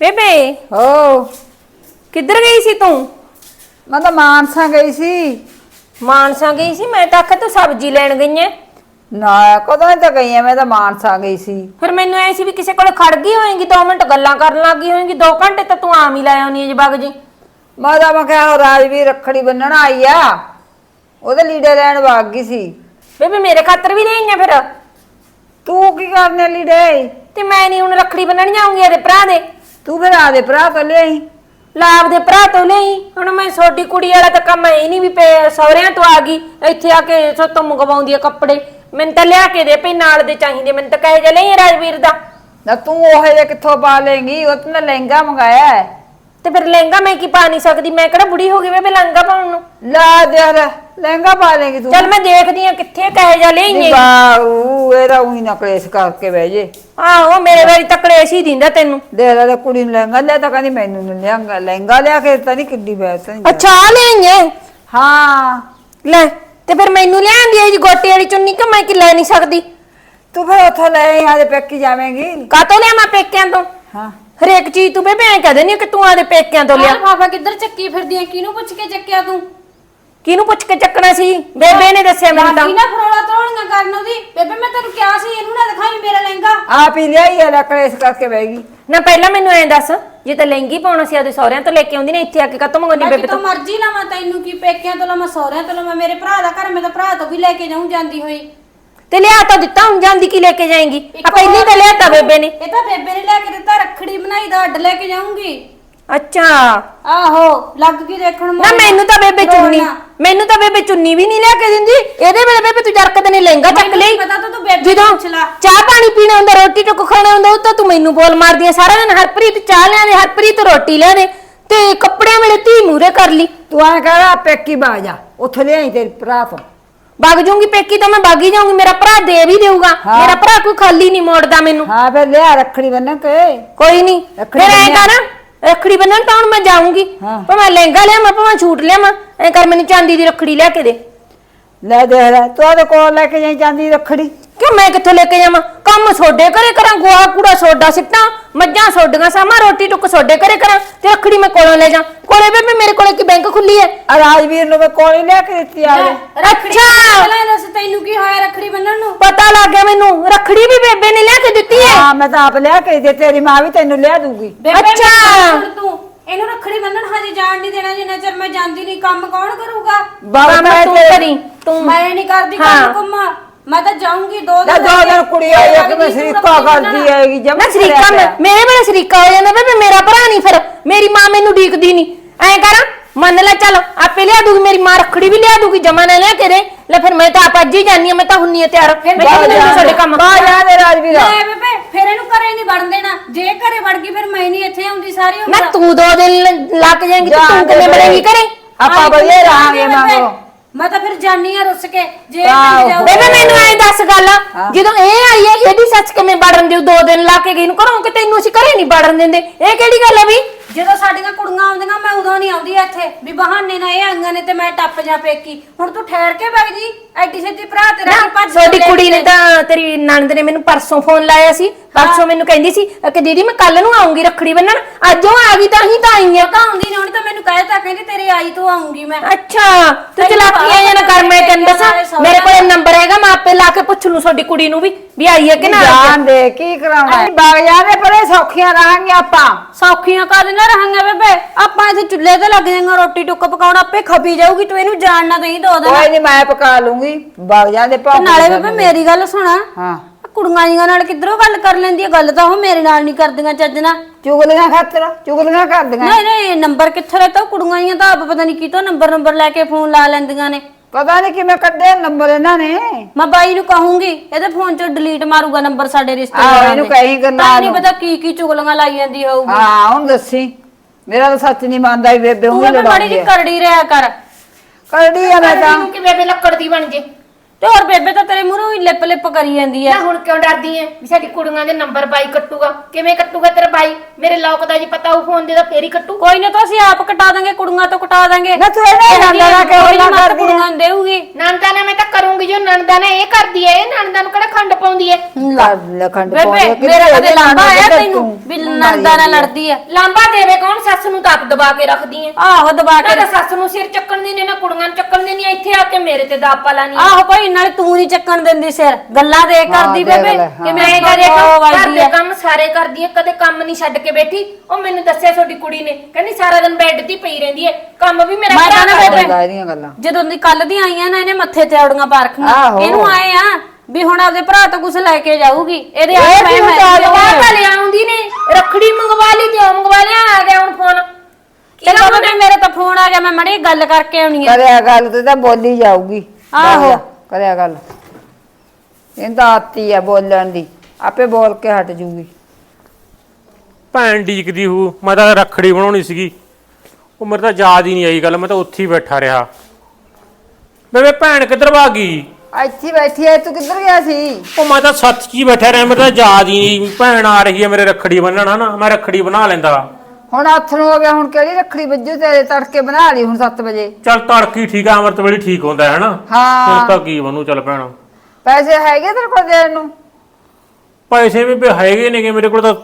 Speaker 3: ਬੇਬੇ!
Speaker 1: ਹੋ।
Speaker 3: ਕਿੱਧਰ ਗਈ ਸੀ ਤੂੰ?
Speaker 1: ਮੈਂ ਤਾਂ ਮਾਨਸਾ ਗਈ ਸੀ।
Speaker 3: ਮਾਨਸਾ ਗਈ ਸੀ? ਮੈਂ ਤਾਂ ਆਖਿਆ ਤੂੰ ਸਬਜੀ ਲੈਣ ਗਈ ਐ
Speaker 1: ਨਾ ਕਦੋਂ ਤਾਂ ਗਈ ਆ ਮੈਂ ਤਾਂ ਮਾਨਸਾ ਗਈ ਸੀ।
Speaker 3: ਫਿਰ ਮੈਨੂੰ ਐ ਸੀ ਵੀ ਕਿਸੇ ਕੋਲੇ ਖੜ ਗਈ ਹੋਏਗੀ 2 ਮਿੰਟ ਗੱਲਾਂ ਕਰਨ ਲੱਗ ਗਈ ਹੋਏਗੀ 2 ਘੰਟੇ ਤਾਂ ਤੂੰ ਆਮ ਹੀ ਲਾਇਆ ਹੋਣੀ ਜੇ ਬਗ ਜੀ।
Speaker 1: ਮੈਂ ਤਾਂ ਮੈਂ ਕਿਹਾ ਉਹ ਰਾਜਵੀਰ ਰੱਖੜੀ ਬੰਨਣ ਆਈ ਆ ਉਹਦੇ ਲੀੜੇ ਲੈਣ ਵਗ ਗਈ ਸੀ।
Speaker 3: ਬੇਬੇ ਮੇਰੇ ਖਾਤਰ ਵੀ ਨਹੀਂ ਫਿਰ?
Speaker 1: ਤੂੰ ਕੀ ਕਰਨੇ ਲੀੜੇ?
Speaker 3: ਤੇ ਮੈਂ ਨਹੀਂ ਹੁਣ ਰੱਖੜੀ ਬੰਨਣ ਜਾਊਂਗੀ ਇਹਦੇ ਭਰਾ ਦੇ।
Speaker 1: ਤੂੰ ਫਿਰ ਆਦੇ ਭਰਾ ਤੋਂ ਲਿਆਈ।
Speaker 3: ਲਾਭ ਦੇ ਭਰਾ ਤੋਂ ਲਈ ਹੁਣ ਮੈਂ ਛੋਟੀ ਕੁੜੀ ਵਾਲਾ ਤਾਂ ਕੰਮ ਹੈ ਨਹੀਂ ਵੀ ਸਹੁਰਿਆਂ ਤੋਂ ਆ ਗਈ ਇੱਥੇ ਆ ਕੇ ਸੋਤੋਂ ਮੰਗਵਾਉਂਦੀ ਆ ਕੱਪੜੇ। ਮੈਨੂੰ ਤਾਂ ਲਿਆ ਕੇ ਦੇ ਭਈ ਨਾਲ ਦੇ ਚਾਹੀਦੇ ਮੈਨੂੰ ਤਾਂ ਕਹੇ ਜੇ ਲਈ ਰਾਜਵੀਰ ਦਾ।
Speaker 1: ਨਾ ਤੂੰ ਉਹ ਜੇ ਕਿੱਥੋਂ ਪਾ ਲੇਂਗੀ ਉਹ ਤਾਂ ਲਹਿੰਗਾ ਮੰਗਾਇਆ ਹੈ।
Speaker 3: ਤੇ ਫਿਰ ਲਹਿੰਗਾ ਮੈਂ ਕੀ ਪਾ ਨਹੀਂ ਸਕਦੀ? ਮੈਂ ਕਿਹੜਾ ਬੁੜੀ ਹੋ ਗਈ ਵੇ ਲਹਿੰਗਾ ਪਾਉਣ ਨੂੰ।
Speaker 1: ਲਾ ਦੇ ਲੈ ਲਹਿੰਗਾ ਪਾ ਲੇਂਗੀ ਤੂੰ।
Speaker 3: ਚੱਲ ਮੈਂ ਦੇਖਦੀ ਆ ਕਿੱਥੇ ਕਹੇ ਜਾ ਲਈ
Speaker 1: ਬਾਊ ਇਹਦਾ ਉਹੀ ਨਾ ਕਲੇਸ਼ ਕਰਕੇ ਬਹਿ ਜੇ।
Speaker 3: ਆਹੋ ਮੇਰੇ ਵਾਰੀ ਤਾਂ ਕਲੇਸ਼ ਹੀ ਦਿੰਦਾ ਤੈਨੂੰ।
Speaker 1: ਦੇ ਲੈ ਲੈ ਕੁੜੀ ਨੂੰ ਲਹਿੰਗਾ ਲੈ ਤਾਂ ਕਹਿੰਦੀ ਮੈਨੂੰ ਨੀ ਲਿਆਂਗਾ। ਲਹਿੰਗਾ ਲਿਆ ਕੇ ਤਾਂ ਨਹੀਂ ਕਿੱਡੀ ਨਹੀਂ
Speaker 3: ਅੱਛਾ ਆ ਲਿਆਈਏ
Speaker 1: ਹਾਂ।
Speaker 3: ਲੈ। ਤੇ ਫਿਰ ਮੈਨੂੰ ਲਿਆਂਦੀ ਇਹ ਜੀ ਗੋਟੀ ਵਾਲੀ ਚੁੰਨੀ ਕਿ ਮੈਂ ਕਿ ਲੈ ਨਹੀਂ ਸਕਦੀ?
Speaker 1: ਤੂੰ ਫਿਰ ਉੱਥੋਂ ਲੈ ਆਈ ਆਦੇ ਪੱਕੀ ਜਾਵੇਂਗੀ।
Speaker 3: ਕਾਤੋਂ ਲਿਆ ਮੈਂ ਪੇਕਿਆਂ ਤੋਂ?
Speaker 1: ਹਾਂ।
Speaker 3: ਹਰੇਕ ਚੀਜ਼ ਤੂੰ ਬੇਬੇ ਐ ਕਹਦੇ ਨਹੀਂ ਕਿ ਤੂੰ ਆਦੇ ਪੇਕਿਆਂ ਤੋਂ ਲਿਆ।
Speaker 2: ਪਾਪਾ ਕਿੱਧਰ ਚੱਕੀ ਫਿਰਦੀ ਐ ਕਿਹਨੂੰ ਪੁੱਛ ਕੇ ਚੱਕਿਆ ਤੂੰ?
Speaker 3: ਕਿਹਨੂੰ ਪੁੱਛ ਕੇ ਚੱਕਣਾ ਸੀ? ਬੇਬੇ ਨੇ ਦੱਸਿਆ ਮੈਨੂੰ ਤਾਂ।
Speaker 2: ਲੱਗੀ ਨਾ ਫਰੋਲਾ ਤੋੜੀਆਂ ਕਰਨ ਉਹਦੀ। ਬੇਬੇ ਮੈਂ ਤੈਨੂੰ ਕਿਹਾ ਸੀ ਇਹਨੂੰ ਨਾ ਦਿਖਾਈ ਮੇਰਾ ਲਹਿੰਗਾ।
Speaker 1: ਆਪ ਹੀ ਲਿਆਈ ਆ ਲੈ ਕਲੇਸ਼ ਕਰਕੇ ਬਹਿਗੀ
Speaker 3: ਨਾ ਪਹਿਲਾਂ ਮੈਨੂੰ ਐਂ ਦੱਸ। ਜੇ ਤਾਂ ਲਹਿੰਗੀ ਪਾਉਣਾ ਸੀ ਆਦੇ ਸਹੁਰਿਆਂ ਤੋਂ ਲੈ ਕੇ ਆਉਂਦੀ ਨਾ ਇੱਥੇ ਆ ਕੇ ਕਾਤੋਂ ਮੰਗਣੀ
Speaker 2: ਮੈਂ
Speaker 3: ਬੇਬੇ
Speaker 2: ਕਿਤੋਂ
Speaker 3: ਤੋਂ
Speaker 2: ਮਰਜ਼ੀ ਲਵਾਂ ਤੈਨੂੰ ਕੀ ਪੇਕਿਆਂ ਤੋਂ ਲਵਾਂ ਸਹੁਰਿਆਂ ਤੋਂ ਲਵਾਂ ਮੇਰੇ ਭਰਾ ਦਾ ਘਰ ਮੈਂ ਤਾਂ ਭਰਾ ਤੋਂ ਵੀ ਲੈ ਕੇ ਜਾਊਂ ਜਾਂਦੀ ਹੋਈ।
Speaker 3: ਤੇ ਲਿਆ ਤਾਂ ਦਿੱਤਾ ਹੁਣ ਜਾਂਦੀ ਕੀ ਲੈ ਕੇ ਜਾਏਂਗੀ? ਆ ਪਹਿਲੀ ਤਾਂ ਲਿਆ ਤਾਂ ਬੇਬੇ ਨੇ।
Speaker 2: ਇਹ ਤਾਂ ਬੇਬੇ ਨੇ ਲੈ ਕੇ ਦਿੱਤਾ ਰੱਖੜੀ ਬਣਾਈ ਦਾ ਅੱਡ ਲੈ ਕੇ ਜਾਊਂਗੀ।
Speaker 3: ਅੱਛਾ।
Speaker 2: ਆਹੋ ਲੱਗ ਗਈ ਦੇਖਣ
Speaker 3: ਨਾ ਮੈਨੂੰ ਤਾਂ ਬੇਬੇ ਚੁੰਨੀ ਮੈਨੂੰ ਤਾਂ ਬੇਬੇ ਚੁੰਨੀ ਵੀ ਨਹੀਂ ਲਿਆ ਕੇ ਦਿੰਦੀ। ਇਹਦੇ ਵੇਲੇ ਬੇਬੇ ਤੂੰ ਜਰਕਤ ਨੇ ਲਹਿੰਗਾ ਚੱਕ
Speaker 2: ਮੈਨੂੰ
Speaker 3: ਲਈ।
Speaker 2: ਪਤਾ ਤਾਂ
Speaker 3: ਜਦੋਂ
Speaker 2: ਲਾ।
Speaker 3: ਚਾਹ ਪਾਣੀ ਪੀਣਾ ਹੁੰਦਾ ਰੋਟੀ ਟੁੱਕ ਖਾਣਾ ਹੁੰਦਾ ਉਹ ਤਾਂ ਤੂੰ ਮੈਨੂੰ ਬੋਲ ਮਾਰਦੀ ਆ। ਸਾਰਾ ਦਿਨ ਹਰਪ੍ਰੀਤ ਚਾਹ ਲਿਆ ਦੇ ਹਰਪ੍ਰੀਤ ਰੋਟੀ ਲਿਆ ਦੇ ਤੇ ਕੱਪੜਿਆਂ ਵੇਲੇ ਧੀ ਮੂਰੇ ਕਰ ਲਈ।
Speaker 1: ਤੂੰ ਐ ਕਰ ਆ ਪੇਕੀ ਬਾਜ ਜਾ। ਉੱਥੇ ਲਿਆਈ ਤੇਰੀ ਭਰਾ ਤੋਂ।
Speaker 3: ਵਗ ਜੂੰਗੀ ਪੇਕੀ ਤਾਂ ਮੈਂ ਵਗ ਹੀ ਜਾਊਂਗੀ ਮੇਰਾ ਭਰਾ ਦੇ ਵੀ ਦੇਊਗਾ।
Speaker 1: ਹਾਂ।
Speaker 3: ਮੇਰਾ ਭਰਾ ਕੋਈ ਖਾਲੀ ਨਹੀਂ ਮੋੜਦਾ ਮੈਨੂੰ।
Speaker 1: ਹਾਂ ਫਿਰ ਲਿਆ ਰੱਖੜੀ ਬੰਨ ਕੇ
Speaker 3: ਕੋਈ ਨਹੀਂ।
Speaker 1: ਰੱਖੜੀ
Speaker 3: ਫਿਰ ਐ
Speaker 1: ਬੰਨ੍ਹਿਆ।
Speaker 3: ਕਰ ਰੱਖੜੀ ਬੰਨਣ ਤਾਂ ਹੁਣ ਮੈਂ ਜਾਊਂਗੀ।
Speaker 1: ਹਾਂ।
Speaker 3: ਭਾਵੇਂ ਲਹਿੰਗਾ ਲਿਆ ਮੈਂ ਭਾਵੇਂ ਛੂਟ ਲਿਆ ਮੈਂ ਐ ਕਰ ਮੈਨੂੰ ਚਾਂਦੀ ਦੀ ਰੱਖੜੀ ਲਿਆ ਕੇ ਦੇ।
Speaker 1: ਲੈ ਦੇਖ ਲੈ ਤੂੰ ਉਹਦੇ ਕੋਲ ਲੈ ਕੇ ਜਾਈ ਜਾਂਦੀ ਰੱਖੜੀ।
Speaker 3: ਕਿਉਂ ਮੈਂ ਕਿੱਥੋਂ ਲੈ ਕੇ ਜਾਵਾਂ? ਕੰਮ ਸੋਡੇ ਘਰੇ ਕਰਾਂ ਗੋਹਾ ਕੂੜਾ ਸੋਡਾ ਸਿੱਟਾਂ ਮੱਝਾਂ ਸੋਡੀਆਂ ਸਾਮਾ ਰੋਟੀ ਟੁੱਕ ਸੋਡੇ ਘਰੇ ਕਰਾਂ ਤੇ ਰੱਖੜੀ ਮੈਂ ਕੋਲੋਂ ਲੈ ਜਾ ਕੋਲੇ ਬੇਬੇ ਮੇਰੇ ਕੋਲੇ ਕੀ ਬੈਂਕ ਖੁੱਲੀ ਹੈ
Speaker 1: ਆ ਰਾਜਵੀਰ ਨੂੰ ਮੈਂ ਕੋਲ ਹੀ ਲਿਆ ਕੇ ਦਿੱਤੀ ਆ ਉਹਨੇ।
Speaker 3: ਅੱਛਾ!
Speaker 2: ਪਹਿਲਾਂ ਦੱਸ ਤੈਨੂੰ ਕੀ ਹੋਇਆ ਰੱਖੜੀ ਬੰਨਣ ਨੂੰ?
Speaker 3: ਪਤਾ ਲੱਗ ਗਿਆ ਮੈਨੂੰ ਰੱਖੜੀ ਵੀ ਬੇਬੇ ਨੇ ਲਿਆ ਕੇ ਦਿੱਤੀ ਹੈ
Speaker 1: ਹਾਂ ਮੈਂ ਤਾਂ ਆਪ ਲਿਆ ਕੇ ਦੇ ਤੇਰੀ ਮਾਂ ਵੀ ਤੈਨੂੰ ਲਿਆ ਦੂਗੀ।
Speaker 2: ਬੇਬੇ ਮੇਰੀ
Speaker 3: ਅੱਛਾ।
Speaker 2: ਗੱਲ ਸੁਣ ਤੂੰ ਇਹਨੂੰ ਰੱਖੜੀ ਬੰਨਣ ਹਜੇ ਜਾਣ ਨਹੀਂ ਦੇਣਾ ਜਿੰਨਾ ਚਿਰ ਮੈਂ ਜਾਂਦੀ ਨਹੀਂ ਕੰਮ ਕੌਣ ਕਰੂਗਾ?
Speaker 1: ਬਾਬਾ ਮੈਂ
Speaker 3: ਤੂੰ
Speaker 1: ਤੇਰੇ
Speaker 3: ਕਰੀ ਤੂੰ।
Speaker 2: ਮੈਂ ਨਹੀਂ ਕਰਦੀ
Speaker 3: ਹਾਂ।
Speaker 2: ਕੰਮ ਕੁੰਮਾ। ਮੈਂ ਤਾਂ ਜਾਊਂਗੀ ਦੋ
Speaker 1: ਲੈ
Speaker 2: ਦਿਨ
Speaker 1: ਦੋ ਦਿਨ ਕੁੜੀ ਆਈ ਆ ਕਿ ਮੈਂ ਸ਼ਰੀਕਾ ਕਰਦੀ। ਆਏਗੀ ਜਮਾ
Speaker 3: ਮੈਂ ਸ਼ਰੀਕਾ ਮੈਂ- ਮੇਰੇ ਵੇਲੇ ਸ਼ਰੀਕਾ ਹੋ ਜਾਂਦਾ ਬੇਬੇ ਮੇਰਾ ਭਰਾ ਨਹੀਂ ਫਿਰ। ਮੇਰੀ ਮਾਂ ਮੈਨੂੰ ਡੀਕਦੀ ਨਹੀਂ। ਐਂ ਕਰ ਮੰਨ ਲੈ ਚੱਲ ਆਪੇ ਲਿਆ ਦੂਗੀ ਮੇਰੀ ਮਾਂ ਰੱਖੜੀ ਵੀ ਲਿਆ ਦੂਗੀ ਜਮਾ ਨਾ ਲਿਆ ਕੇ ਦੇ ਲੈ ਫਿਰ ਮੈਂ ਤਾਂ ਆਪ ਅੱਜ ਹੀ ਜਾਨੀ ਆ ਮੈਂ ਤਾਂ ਹੁੰਨੀ ਆ ਤਿਆਰ। ਮੈਂ ਕਿਹਦੇ ਨਾਲ ਸਾਡੇ ਕੰਮ
Speaker 1: ਬਾ ਜਾ ਦੇ ਰਾਜਵੀਰ।
Speaker 2: ਲੈ ਬੇਬੇ ਫਿਰ ਇਹਨੂੰ ਘਰੇ ਨਹੀਂ ਵੜਨ ਦੇਣਾ। ਜੇ ਘਰੇ ਵੜ ਗਈ ਫਿਰ ਮੈਂ ਨਹੀਂ ਇੱਥੇ ਆਉਂਦੀ ਸਾਰੀ ਉਮਰ।
Speaker 3: ਤੂੰ ਦੋ ਦਿਨ ਲੱਗ ਜਾਏਂਗੀ ਤੇ ਕਿੰਨੇ
Speaker 1: ਬੇਬੇ।
Speaker 3: ਕਰੇ
Speaker 1: ਆਪਾਂ ਵਧੀਆ ਰਹਾਂਗੇ ਮੰਗੋ
Speaker 2: ਮੈਂ ਤਾਂ ਫਿਰ ਜਾਨੀ ਆ ਰੁੱਸ ਕੇ ਜੇ। ਪਿੰਡ ਜਾਊ।
Speaker 3: ਬੇਬੇ ਮੈਨੂੰ ਐਂ ਦੱਸ ਗੱਲ। ਜਦੋਂ ਇਹ ਆਈ ਹੈ ਇਹਦੀ ਸੱਚ ਕਿਵੇਂ ਵੜਨ ਦਿਓ? ਦੋ ਦਿਨ ਲਾ ਕੇ ਗਈ ਨੂੰ ਘਰੋਂ ਕਿ ਤੈਨੂੰ ਅਸੀਂ ਘਰੇ ਨਹੀਂ ਵੜਨ ਦਿੰਦੇ। ਇਹ ਕਿਹੜੀ ਗੱਲ ਹੈ ਵੀ?
Speaker 2: ਜਦੋਂ ਸਾਡੀਆਂ ਕੁੜੀਆਂ ਆਉਂਦੀਆਂ ਮੈਂ ਉਦੋਂ ਨਹੀਂ ਆਉਂਦੀ ਇੱਥੇ। ਵੀ ਬਹਾਨੇ ਨਾਲ ਇਹ ਆਈਆਂ ਨੇ ਤੇ ਮੈਂ ਟੱਪ ਜਾ ਪੇਕੀ। ਹੁਣ ਤੂੰ ਠਹਿਰ ਕੇ ਵਗ ਜੀ। ਐਡੀ ਛੇਤੀ ਭਰਾ ਤੇਰਾ
Speaker 3: ਨਾ
Speaker 2: ਭੱਜ
Speaker 3: ਤੁਹਾਡੀ ਕੁੜੀ ਨੇ। ਤਾਂ ਤੇਰੀ ਨਣਦ ਨੇ ਮੈਨੂੰ ਪਰਸੋਂ ਫੋਨ ਲਾਇਆ ਸੀ। ਪਰਸੋਂ ਮੈਨੂੰ ਕਹਿੰਦੀ ਸੀ ਕਿ ਦੀਦੀ ਮੈਂ ਕੱਲ ਨੂੰ ਆਉਂਗੀ ਰੱਖੜੀ ਬੰਨਣ। ਅੱਜ ਉਹ ਆ ਗਈ ਤਾਂ ਹੀ ਤਾਂ ਆਈ ਆ।
Speaker 2: ਤਾਂ ਆਉਂਦੀ ਨਹੀਂ ਹੁਣ ਤਾਂ ਮੈਨੂੰ ਕਹਿਤਾ ਕਹਿੰਦੀ ਤੇਰੀ ਆਈ ਤੋਂ ਆਉਂਗੀ ਮੈਂ।
Speaker 3: ਅੱਛਾ ਤੂੰ
Speaker 2: ਤੈਨੂੰ
Speaker 3: ਚਲਾਕੀਆਂ ਜਾਂ ਨਾ ਕਰ ਮੈਂ ਤੈਨੂੰ ਦੱਸਾਂ? ਮੇਰੇ ਕੋਲ ਨੰਬਰ ਹੈਗਾ ਮੈਂ ਆਪੇ ਲਾ ਕੇ ਪੁੱਛ ਲੂ ਤੁਹਾਡੀ ਕੁੜੀ ਨੂੰ ਵੀ ਵੀ ਆਈ ਹੈ ਕਿ ਨਾ ਆਈ ਹੈ।
Speaker 1: ਜਾਨ ਦੇ ਕੀ ਕਰਾਉਣਾ ਹੈ? ਬਾਗ ਜਾ ਦੇ ਪਰੇ ਸੌਖੀਆਂ ਰਹਾਂਗੇ ਆਪਾਂ।
Speaker 2: ਸੌਖੀਆਂ ਕਾਹਦੇ ਨਾਲ ਰਹਾਂਗੇ ਬੇਬੇ? ਆਪਾਂ ਇੱਥੇ ਚੁੱਲ੍ਹੇ ਤੇ ਲੱਗ ਜਾਵਾਂਗੇ ਰੋਟੀ ਟੁੱਕ ਪਕਾਉਣ ਆਪੇ ਖਪੀ ਜਾਊਗੀ ਤੂੰ ਇਹਨੂੰ ਜਾਣ ਨਾ ਦੇਈ ਦੋ ਦਿਨ।
Speaker 1: ਕੋਈ ਨਹੀਂ ਮੈਂ ਪਕਾ ਲੂੰਗੀ। ਬਾਗ ਜਾ ਦੇ
Speaker 2: ਤੇ ਨਾਲੇ ਬੇਬੇ ਮੇਰੀ ਗੱਲ ਸੁਣਾ।
Speaker 1: ਹਾਂ।
Speaker 2: ਕੁੜੀਆਂ ਨਾਲ ਕਿੱਧਰੋਂ ਗੱਲ ਕਰ ਲੈਂਦੀ ਹੈ ਗੱਲ ਤਾਂ ਉਹ ਮੇਰੇ ਨਾਲ ਨਹੀਂ ਕਰਦੀਆਂ ਚੱਜ ਨਾਲ।
Speaker 1: ਚੁਗਲੀਆਂ ਖਾਤਰ ਚੁਗਲੀਆਂ ਕਰਦੀਆਂ।
Speaker 2: ਨਹੀਂ ਨਹੀਂ ਨੰਬਰ ਕਿੱਥੇ ਰਹਿ ਤਾ ਕੁੜੀਆਂ ਤਾਂ ਆਪ ਪਤਾ ਨਹੀਂ ਕਿਤੋਂ ਨੰਬਰ ਨੰਬਰ ਲੈ ਕੇ ਫੋਨ ਲਾ ਲੈਂਦੀਆਂ ਨੇ।
Speaker 1: ਪਤਾ ਨਹੀਂ ਕਿਵੇਂ ਕੱਢੇ ਨੰਬਰ ਇਹਨਾਂ ਨੇ।
Speaker 2: ਮੈਂ ਬਾਈ ਨੂੰ ਕਹੂੰਗੀ ਇਹਦੇ ਫੋਨ ਚੋਂ ਡਿਲੀਟ ਮਾਰੂਗਾ ਨੰਬਰ ਸਾਡੇ
Speaker 1: ਆਹੋ,
Speaker 2: ਰਿਸ਼ਤੇਦਾਰਾਂ
Speaker 1: ਇਹਨੂੰ
Speaker 2: ਦੇ।
Speaker 1: ਕਹੀ ਗੱਲਾਂ
Speaker 2: ਤਾਂ ਨਹੀਂ
Speaker 1: ਨੂੰ।
Speaker 2: ਪਤਾ ਕੀ ਕੀ ਚੁਗਲੀਆਂ ਲਾਈ ਜਾਂਦੀ ਹੋਊਗੀ।
Speaker 1: ਹਾਂ ਹੁਣ ਦੱਸੀ। ਮੇਰਾ ਤਾਂ ਸੱਚ ਨਹੀਂ ਮੰਨਦਾ ਵੀ ਬੇਬੇ
Speaker 2: ਤੂੰ
Speaker 1: ਉਹ
Speaker 2: ਵੀ ਮਾੜੀ
Speaker 1: ਲੜਾਉਂਦੀ
Speaker 2: ਜੀ
Speaker 1: ਹੈ
Speaker 2: ਕਰੜੀ ਰਿਹਾ ਕਰ।
Speaker 1: ਕਰਦੀ ਆ ਮੈਂ ਤਾਂ।
Speaker 3: ਤੈਨੂੰ ਕਿ ਬੇਬੇ ਲੱਕੜ ਦੀ ਬਣ ਜੇ?
Speaker 2: ਤੇ ਹੋਰ ਬੇਬੇ ਤਾਂ ਤੇਰੇ ਮੂਹਰੋਂ ਹੀ ਲਿਪ ਲਿਪ ਕਰੀ ਜਾਂਦੀ
Speaker 3: ਨਾ
Speaker 2: ਹੈ
Speaker 3: ਹੁਣ ਕਿਉਂ ਡਰਦੀ ਐ ਵੀ ਸਾਡੀ ਕੁੜੀਆਂ ਦੇ ਨੰਬਰ ਬਾਈ ਕੱਟੂਗਾ? ਕਿਵੇਂ ਕੱਟੂਗਾ ਤੇਰਾ ਬਾਈ? ਮੇਰੇ ਲੋਕ ਦਾ ਜੀ ਪਤਾ ਉਹ ਫੋਨ ਦੇ ਦਾ ਫੇਰ ਹੀ ਕੱਟੂ।
Speaker 2: ਕੋਈ ਨਾ ਤਾਂ ਅਸੀਂ ਆਪ ਕਟਾ ਦਾਂਗੇ ਕੁੜੀਆਂ ਤੋਂ ਕਟਾ ਦਾਂਗੇ।
Speaker 1: ਨਾ ਤੂੰ ਇਹਨੇ ਨੰਦਾ ਨਾ ਕਿਉਂ ਨਾ ਕਰਦੀ
Speaker 2: ਕੁੜੀਆਂ ਨੂੰ ਦੇਊਗੀ।
Speaker 3: ਨਣਦਾ ਨੇ ਮੈਂ ਤਾਂ ਕਰੂੰਗੀ ਜੋ ਨਣਦਾ ਨੇ ਇਹ ਕਰਦੀ ਐ ਇਹ ਨਣਦਾ ਨੂੰ ਕਿਹੜਾ ਖੰਡ ਪਾਉਂਦੀ ਐ?
Speaker 1: ਲਖੰਡ
Speaker 2: ਬੇਬੇ ਮੇਰਾ ਕਦੇ ਲਾਂਬਾ ਆਇਆ ਤੈਨੂੰ? ਵੀ ਨੰਦਾ ਨਾਲ ਲੜਦੀ ਹੈ
Speaker 3: ਲਾਂਬਾ ਦੇਵੇ ਕੌਣ? ਸੱਸ ਨੂੰ ਤਾਂ ਆਪ ਦਬਾ ਕੇ ਰੱਖਦੀ ਐ।
Speaker 2: ਆਹੋ ਦਬਾ
Speaker 3: ਨਾ
Speaker 2: ਕੇ
Speaker 3: ਤਾਂ ਸੱਸ ਨੂੰ ਸਿਰ ਚੱਕਣ ਦੀ ਨੇ ਨਾ ਕੁੜੀਆਂ ਨੂੰ ਚੱਕਣ ਆ ਕੇ ਮੇਰੇ ਤੇ ਦਾਪਾ ਲਾਣੀ
Speaker 2: ਆਹੋ ਭਾਈ ਨਾਲੇ ਤੂੰ ਨਹੀਂ ਚੱਕਣ ਦਿੰਦੀ ਸਿਰ। ਗੱਲਾਂ ਦੇ ਕਰਦੀ
Speaker 1: ਦੇਖ
Speaker 2: ਬੇਬੇ
Speaker 1: ਲੈ, ਹਾਂ।
Speaker 2: ਕਿ
Speaker 3: ਮੈਂ
Speaker 2: ਮੈਂ
Speaker 3: ਕਦੇ
Speaker 2: ਕਦੇ
Speaker 3: ਘਰ
Speaker 2: ਵੱਜਦੀ
Speaker 3: ਦੇ ਕੰਮ ਸਾਰੇ ਕਰਦੀ ਐ ਕਦੇ ਕੰਮ ਨਹੀਂ ਛੱਡ ਕੇ ਬੈਠੀ। ਉਹ ਮੈਨੂੰ ਦੱਸਿਆ ਤੁਹਾਡੀ ਕੁੜੀ ਨੇ ਕਹਿੰਦੀ ਸਾਰਾ ਦਿਨ ਬੈੱਡ ਤੇ ਹੀ ਪਈ ਰਹਿੰਦੀ ਐ ਕੰਮ ਵੀ ਮੇਰਾ
Speaker 2: ਮੈਂ
Speaker 3: ਭਰਾ
Speaker 2: ਤਾਂ ਨਾ
Speaker 3: ਕਰਦਾ।
Speaker 2: ਬੇਬੇ
Speaker 1: ਕਰਦਾ ਇਹਦੀਆਂ ਗੱਲਾਂ।
Speaker 2: ਜਦੋਂ ਦੀ ਕੱਲ ਦੀ ਆਈਆਂ ਨਾ ਇਹਨੇ ਮੱਥੇ ਤੇ ਔੜੀਆਂ ਪਾਰਖੀਆਂ
Speaker 1: ਆਹੋ।
Speaker 2: ਇਹਨੂੰ ਆਏ ਆ ਵੀ ਹੁਣ ਆਪਦੇ ਭਰਾ ਤੋਂ ਕੁਝ ਲੈ ਕੇ ਜਾਊਗੀ। ਇਹਦੇ
Speaker 1: ਇਹ
Speaker 2: ਆਏ ਮੈਂ
Speaker 1: ਕਿਉਂ
Speaker 2: ਮੈਂ
Speaker 3: ਤਾਂ ਲਿਆਉਂਦੀ ਨੇ ਰੱਖੜੀ ਮੰਗਵਾ ਲਈ ਤੇ ਉਹ ਮੰਗਵਾ ਲਿਆ ਆ ਗਿਆ ਹੁਣ ਫੋਨ
Speaker 2: ਤੇ ਕਦੋਂ ਦੇ ਮੇਰੇ ਤਾਂ ਫੋਨ ਆ ਗਿਆ ਮੈਂ ਮੜੀ ਗੱਲ ਕਰਕੇ ਆਉਣੀ ਆ।
Speaker 1: ਕਰਿਆ ਗੱਲ ਤੇ ਤਾਂ ਬੋਲੀ ਜਾਊਗੀ।
Speaker 2: ਆਹੋ।
Speaker 1: ਕਰਿਆ ਗੱਲ। ਇਹਦਾ ਆਤੀ ਆ ਬੋਲਣ ਦੀ ਆਪੇ ਬੋਲ ਕੇ ਹਟ ਜੂਗੀ।
Speaker 4: ਭੈਣ ਡੀਕਦੀ ਹੂ ਮੈਂ ਤਾਂ ਰੱਖੜੀ ਬਣਾਉਣੀ ਸੀਗੀ। ਉਹ ਮੇਰੇ ਤਾਂ ਯਾਦ ਹੀ ਨਹੀਂ ਆਈ ਗੱਲ ਮੈਂ ਤਾਂ ਉੱਥੇ ਹੀ ਬੈਠਾ ਰਿਹਾ। ਬੇਬੇ ਭੈਣ ਕਿੱਧਰ ਭਾ ਗਈ?
Speaker 1: ਇੱਥੇ ਬੈਠੀ ਐ ਤੂੰ ਕਿੱਧਰ ਗਿਆ ਸੀ?
Speaker 4: ਉਹ ਮੈਂ ਤਾਂ ਸੱਚ 'ਚ ਹੀ ਬੈਠਾ ਰਿਹਾ ਮੇਰੇ ਤਾਂ ਯਾਦ ਹੀ ਨਹੀਂ ਭੈਣ ਆ ਰਹੀ ਹੈ ਮੇਰੇ ਰੱਖੜੀ ਬੰਨਣਾ ਨਾ ਮੈਂ ਰੱਖੜੀ ਬਣਾ ਲੈਂਦਾ।
Speaker 1: ਹੁਣ ਹੱਥ ਨੂੰ ਹੋ ਗਿਆ ਹੁਣ ਕਿਹੜੀ ਰੱਖੜੀ ਵੱਜੂ ਤੇਰੇ ਤੜਕੇ ਬਣਾ ਲਈ ਹੁਣ 7 ਵਜੇ।
Speaker 4: ਚੱਲ ਤੜਕੀ ਠੀਕ ਆ ਅਮਰਤ ਵੇਲੇ ਠੀਕ ਹੁੰਦਾ ਹੈ ਨਾ
Speaker 1: ਹਾਂ।
Speaker 4: ਹੁਣ ਤਾਂ ਕੀ ਬਣੂ ਚੱਲ ਭੈਣ।
Speaker 1: ਪੈਸੇ ਹੈਗੇ ਤੇਰੇ ਕੋਲ ਦੇਣ ਨੂੰ?
Speaker 4: ਪੈਸੇ ਵੀ ਵੀ ਹੈਗੇ ਨੇਗੇ ਮੇਰੇ ਕੋਲ ਤਾਂ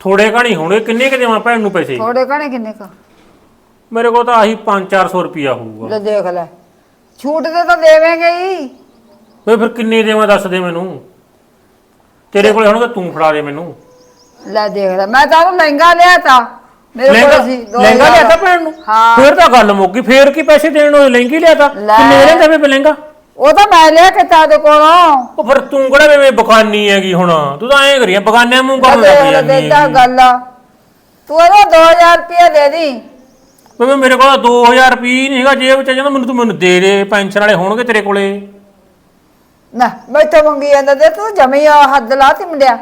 Speaker 4: ਥੋੜੇ ਘਣੀ ਹੋਣੇ ਕਿੰਨੇ ਕਿ ਦੇਵਾਂ ਭੈਣ ਨੂੰ ਪੈਸੇ?
Speaker 1: ਥੋੜੇ ਕਹਣੇ ਕਿੰਨੇ ਕ?
Speaker 4: ਮੇਰੇ ਕੋਲ ਤਾਂ ਆਹੀ 5-400 ਰੁਪਿਆ ਹੋਊਗਾ।
Speaker 1: ਲੈ ਦੇਖ ਲੈ ਛੂਟ ਤੇ ਤਾਂ ਦੇਵੇਂਗੇ ਹੀ।
Speaker 4: ਵੇ ਫਿਰ ਕਿੰਨੇ ਦੇਵਾਂ ਦੱਸ ਦੇ ਮੈਨੂੰ? ਤੇਰੇ ਕੋਲੇ ਹੋਣਗੇ ਤੂੰ ਫੜਾ ਦੇ ਮੈਨੂੰ।
Speaker 1: ਲੈ ਦੇਖ ਲੈ। ਮੈਂ ਤਾਂ ਲਹਿੰਗਾ ਲਿਆ ਤਾ। ਮੇਰੇ
Speaker 4: ਲਹਿੰਗਾ
Speaker 1: ਕੋਲ ਸੀ ਦੋ
Speaker 4: ਲਹਿੰਗਾ
Speaker 1: ਹਜ਼ਾਰ।
Speaker 4: ਲਿਆ ਤਾਂ ਭੈਣ ਨੂੰ?
Speaker 1: ਹਾਂ।
Speaker 4: ਫੇਰ ਤਾਂ ਗੱਲ ਮੁੱਕੀ ਫੇਰ ਕੀ ਪੈਸੇ ਦੇਣ ਨੂੰ? ਲਹਿੰਗੀ ਲਿਆ ਤਾਂ।
Speaker 1: ਲੈ।
Speaker 4: ਕਿੰਨੇ ਲੈਂਦਾ ਵੇ ਲਹਿੰਗਾ
Speaker 1: ਉਹ ਤਾਂ ਮੈਂ ਲਿਆ ਕੇ ਤਾ ਦੇ ਕੋਲੋਂ।
Speaker 4: ਉਹ ਫਿਰ ਤੂੰ ਕਿਹੜਾ ਵੇ ਬਗਾਨੀ ਹੈਗੀ ਹੁਣ? ਤੂੰ ਤਾਂ ਐਂ ਕਰੀਆਂ ਬਗਾਨਿਆਂ ਮੂੰਹ ਕੰਮ ਲੱਗੀ ਜਾਂਦੀ
Speaker 1: ਦੇਦਾ
Speaker 4: ਹੈਗੀ।
Speaker 1: ਗੱਲ। ਆ ਤੂੰ ਇਹਨੂੰ 2000 ਰੁਪਏ ਦੇ ਦੀ।
Speaker 4: ਬੇਬੇ ਮੇਰੇ ਕੋਲ 2000 ਰੁਪਏ ਨਹੀਂ ਹੈਗਾ ਜੇਬ ਚ ਜਾਂਦਾ ਮੈਨੂੰ ਤੂੰ ਮੈਨੂੰ ਦੇ ਦੇ। ਪੈਨਸ਼ਨ ਵਾਲੇ ਹੋਣਗੇ ਤੇਰੇ ਕੋਲੇ।
Speaker 1: ਨਾ ਮੈਂ ਤਾਂ ਮੰਗੀ ਜਾਂਦਾ ਦੇ ਤੂੰ ਜਮੀ ਆ ਹੱਦ ਲਾਤੀ ਮੁੰਡਿਆ।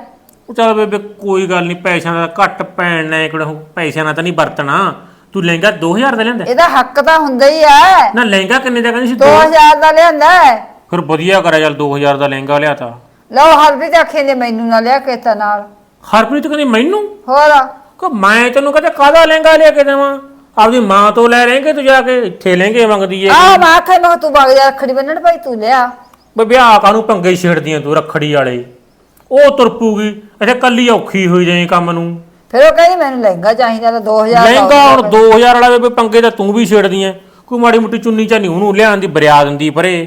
Speaker 4: ਉਹ ਚੱਲ ਬੇਬੇ ਕੋਈ ਗੱਲ ਨਹੀਂ ਪੈਸਿਆਂ ਦਾ ਘੱਟ ਪੈਣ ਨਾ ਕਿਹੜਾ ਪੈਸਿਆਂ ਨਾਲ ਤਾਂ ਨਹੀਂ ਵਰਤਣਾ। ਤੂੰ ਲਹਿੰਗਾ 2000 ਦਾ ਲੈਂਦਾ
Speaker 1: ਇਹਦਾ ਹੱਕ ਤਾਂ ਹੁੰਦਾ ਹੀ ਐ
Speaker 4: ਨਾ ਲਹਿੰਗਾ ਕਿੰਨੇ ਦਾ ਕਹਿੰਦੀ ਸੀ? ਦੋ
Speaker 1: 2000 ਦਾ ਲਿਆਂਦਾ ਹੈ।
Speaker 4: ਫਿਰ ਵਧੀਆ ਕਰਿਆ ਚੱਲ 2000 ਦਾ ਲਹਿੰਗਾ ਲਿਆਤਾ।
Speaker 1: ਲਓ ਹਰਪ੍ਰੀਤ ਆਖੇ ਨੇ ਮੈਨੂੰ ਨਾ ਲਿਆ ਕੇ ਤਾਂ ਨਾਲ।
Speaker 4: ਹਰਪ੍ਰੀਤ ਕਹਿੰਦੀ ਮੈਨੂੰ?
Speaker 1: ਹੋਰ?
Speaker 4: ਕਿ ਮੈਂ ਤੈਨੂੰ ਕਦੇ ਕਾਹਦਾ ਲਹਿੰਗਾ ਲਿਆ ਕੇ ਦੇਵਾਂ? ਆਪਦੀ ਮਾਂ ਤੋਂ ਲੈ ਰਹੇਂਗੇ ਤੂੰ ਜਾ ਕੇ ਇੱਥੇ ਲਹਿੰਗੇ ਮੰਗਦੀ ਏ
Speaker 1: ਆ ਮੈਂ ਆਖੇ ਮੈਂ ਕਿਹਾ ਤੂੰ ਵਗ ਜਾ ਰੱਖੜੀ ਬੰਨਣ ਭਾਈ ਤੂੰ ਲਿਆ।
Speaker 4: ਬਈ ਵਿਆਹ ਕਾਹਨੂੰ ਪੰਗੇ ਹੀ ਛੇੜਦੀਆਂ ਤੂੰ ਰੱਖੜੀ ਵਾਲੇ? ਉਹ ਤੁਰਪੂਗੀ ਇੱਥੇ ਕੱਲੀ ਔਖੀ ਹੋਈ ਜਾਏ ਕੰਮ ਨੂੰ।
Speaker 1: ਫਿਰ ਉਹ ਕਹਿੰਦੀ ਮੈਨੂੰ ਲਹਿੰਗਾ ਚਾਹੀਦਾ ਤਾਂ 2000 ਦਾ
Speaker 4: ਲਹਿੰਗਾ ਹੁਣ 2000 ਵਾਲਾ ਬੇਬੇ ਪੰਗੇ ਤਾਂ ਤੂੰ ਵੀ ਛੇੜਦੀਆਂ ਕੋਈ ਮਾੜੀ ਮੁੱਟੀ ਚੁੰਨੀ ਚਾਨੀ ਉਹਨੂੰ ਲਿਆਉਣ ਦੀ ਬਰਿਆ ਦਿੰਦੀ ਪਰੇ।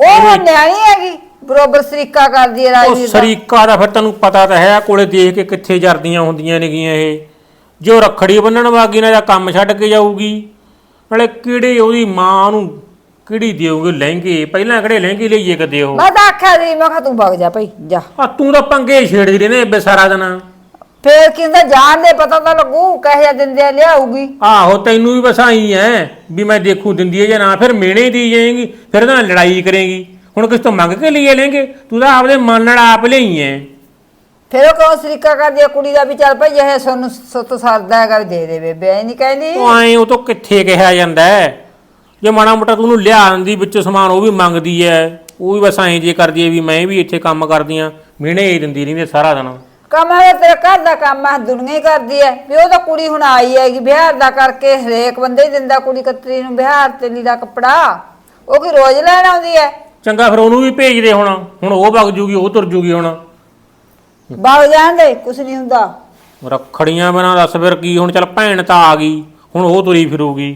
Speaker 1: ਉਹ ਨਿਆਣੀ ਹੈਗੀ ਬਰੋਬਰ ਸਰੀਕਾ ਕਰਦੀ ਹੈ
Speaker 4: ਉਹ
Speaker 1: ਰਾਜਵੀਰ ਦਾ।
Speaker 4: ਸਰੀਕਾ ਦਾ ਫਿਰ ਤੈਨੂੰ ਪਤਾ ਤਾਂ ਹੈ ਕੋਲੇ ਦੇਖ ਕੇ ਕਿੱਥੇ ਜਰਦੀਆਂ ਹੁੰਦੀਆਂ ਨੇਗੀਆਂ ਇਹ। ਜੋ ਰੱਖੜੀ ਬੰਨਣ ਵਾਗੀ ਨਾ ਜਾਂ ਕੰਮ ਛੱਡ ਕੇ ਜਾਊਗੀ ਨਾਲੇ ਕਿਹੜੇ ਉਹਦੀ ਮਾਂ ਨੂੰ ਕਿਹੜੀ ਦੇਊਗੀ ਲਹਿੰਗੇ? ਪਹਿਲਾਂ ਕਿਹੜੇ ਲਹਿੰਗੇ ਲਈਏ ਕਦੇ ਉਹ?
Speaker 1: ਮੈਂ ਤਾਂ ਆਖਿਆ ਸੀ ਮੈਂ ਕਿਹਾ ਤੂੰ ਵਗ ਜਾ ਭਾਈ ਜਾ।
Speaker 4: ਆ ਤੂੰ ਤਾਂ ਪੰਗੇ ਹੀ ਛੇੜਦੀ ਰਹਿੰਦੇ ਬੇ ਸਾਰਾ ਦਿਨ।
Speaker 1: ਫੇਰ ਕਿੰਦਾ ਜਾਣ ਦੇ ਪਤਾ ਤਾਂ ਲੱਗੂ ਕਹੇ ਜਾਂ ਦਿੰਦੇ ਆ ਲਿਆਊਗੀ।
Speaker 4: ਆਹੋ ਤੈਨੂੰ ਵੀ ਬਸ ਆਈ ਐ ਵੀ ਮੈਂ ਦੇਖੂ ਦਿੰਦੀ ਹੈ ਜਾਂ ਨਾ ਫਿਰ ਮਿਹਣੇ ਦੀ ਜਾਏਗੀ ਫਿਰ ਨਾਲ ਲੜਾਈ ਕਰੇਗੀ। ਹੁਣ ਕਿਸ ਤੋਂ ਮੰਗ ਕੇ ਲਈਏ ਲਹਿੰਗੇ? ਤੂੰ ਤਾਂ ਆਪਦੇ ਮਨ ਨਾਲ ਆਪ ਲਈ ਐ।
Speaker 1: ਫਿਰ ਉਹ ਕਹੋ ਸਰੀਕਾ ਕਰਦੀ ਆ ਕੁੜੀ ਦਾ ਵੀ ਚੱਲ ਭਾਈ ਇਹ ਸੋਨੂੰ ਸੁੱਤ ਸਰਦਾ ਹੈਗਾ ਵੀ ਦੇ ਦੇ ਬੇਬੇ ਐ ਨਹੀਂ ਕਹਿੰਦੀ?
Speaker 4: ਉਹ ਐ ਉਹ ਤੋਂ ਕਿੱਥੇ ਕਿਹਾ ਜਾਂਦਾ ਹੈ? ਜੇ ਮਾੜਾ ਮੋਟਾ ਤੂੰ ਉਹਨੂੰ ਲਿਆ ਆਂਦੀ ਵਿੱਚ ਸਮਾਨ ਉਹ ਵੀ ਮੰਗਦੀ ਐ। ਉਹ ਵੀ ਬਸ ਐਂ ਜੇ ਕਰਦੀ ਐ ਵੀ ਮੈਂ ਵੀ ਇੱਥੇ ਕੰਮ ਕਰਦੀ ਆ। ਮਿਹਣੇ ਹੀ ਦਿੰਦੀ ਰਹਿੰਦੀ ਸਾਰਾ ਦਿਨ।
Speaker 1: ਕੰਮ ਹੈ ਤੇਰੇ ਘਰ ਦਾ ਕੰਮ ਹੈ ਦੁਨੀਆ ਹੀ ਕਰਦੀ ਹੈ ਵੀ ਉਹ ਤਾਂ ਕੁੜੀ ਹੁਣ ਆਈ ਹੈਗੀ ਬਿਹਾਰ ਦਾ ਕਰਕੇ ਹਰੇਕ ਬੰਦੇ ਹੀ ਦਿੰਦਾ ਕੁੜੀ ਕਤਰੀ ਨੂੰ ਬਿਹਾਰ ਤੇ ਲੀੜਾ ਕੱਪੜਾ। ਉਹ ਕੀ ਰੋਜ਼ ਲੈਣ ਆਉਂਦੀ ਹੈ
Speaker 4: ਚੰਗਾ ਫਿਰ ਉਹਨੂੰ ਵੀ ਭੇਜ ਦੇ ਹੁਣ। ਹੁਣ ਉਹ ਵਗ ਜੂਗੀ ਉਹ ਤੁਰ ਜੂਗੀ ਹੁਣ।
Speaker 1: ਵਗ ਜਾਣ ਦੇ ਕੁਛ ਨਹੀਂ ਹੁੰਦਾ।
Speaker 4: ਰੱਖੜੀਆਂ ਬਣਾ ਦੱਸ ਫਿਰ ਕੀ ਹੁਣ ਚੱਲ ਭੈਣ ਤਾਂ ਆ ਗਈ। ਹੁਣ ਉਹ ਤੁਰੀ ਫਿਰੂਗੀ।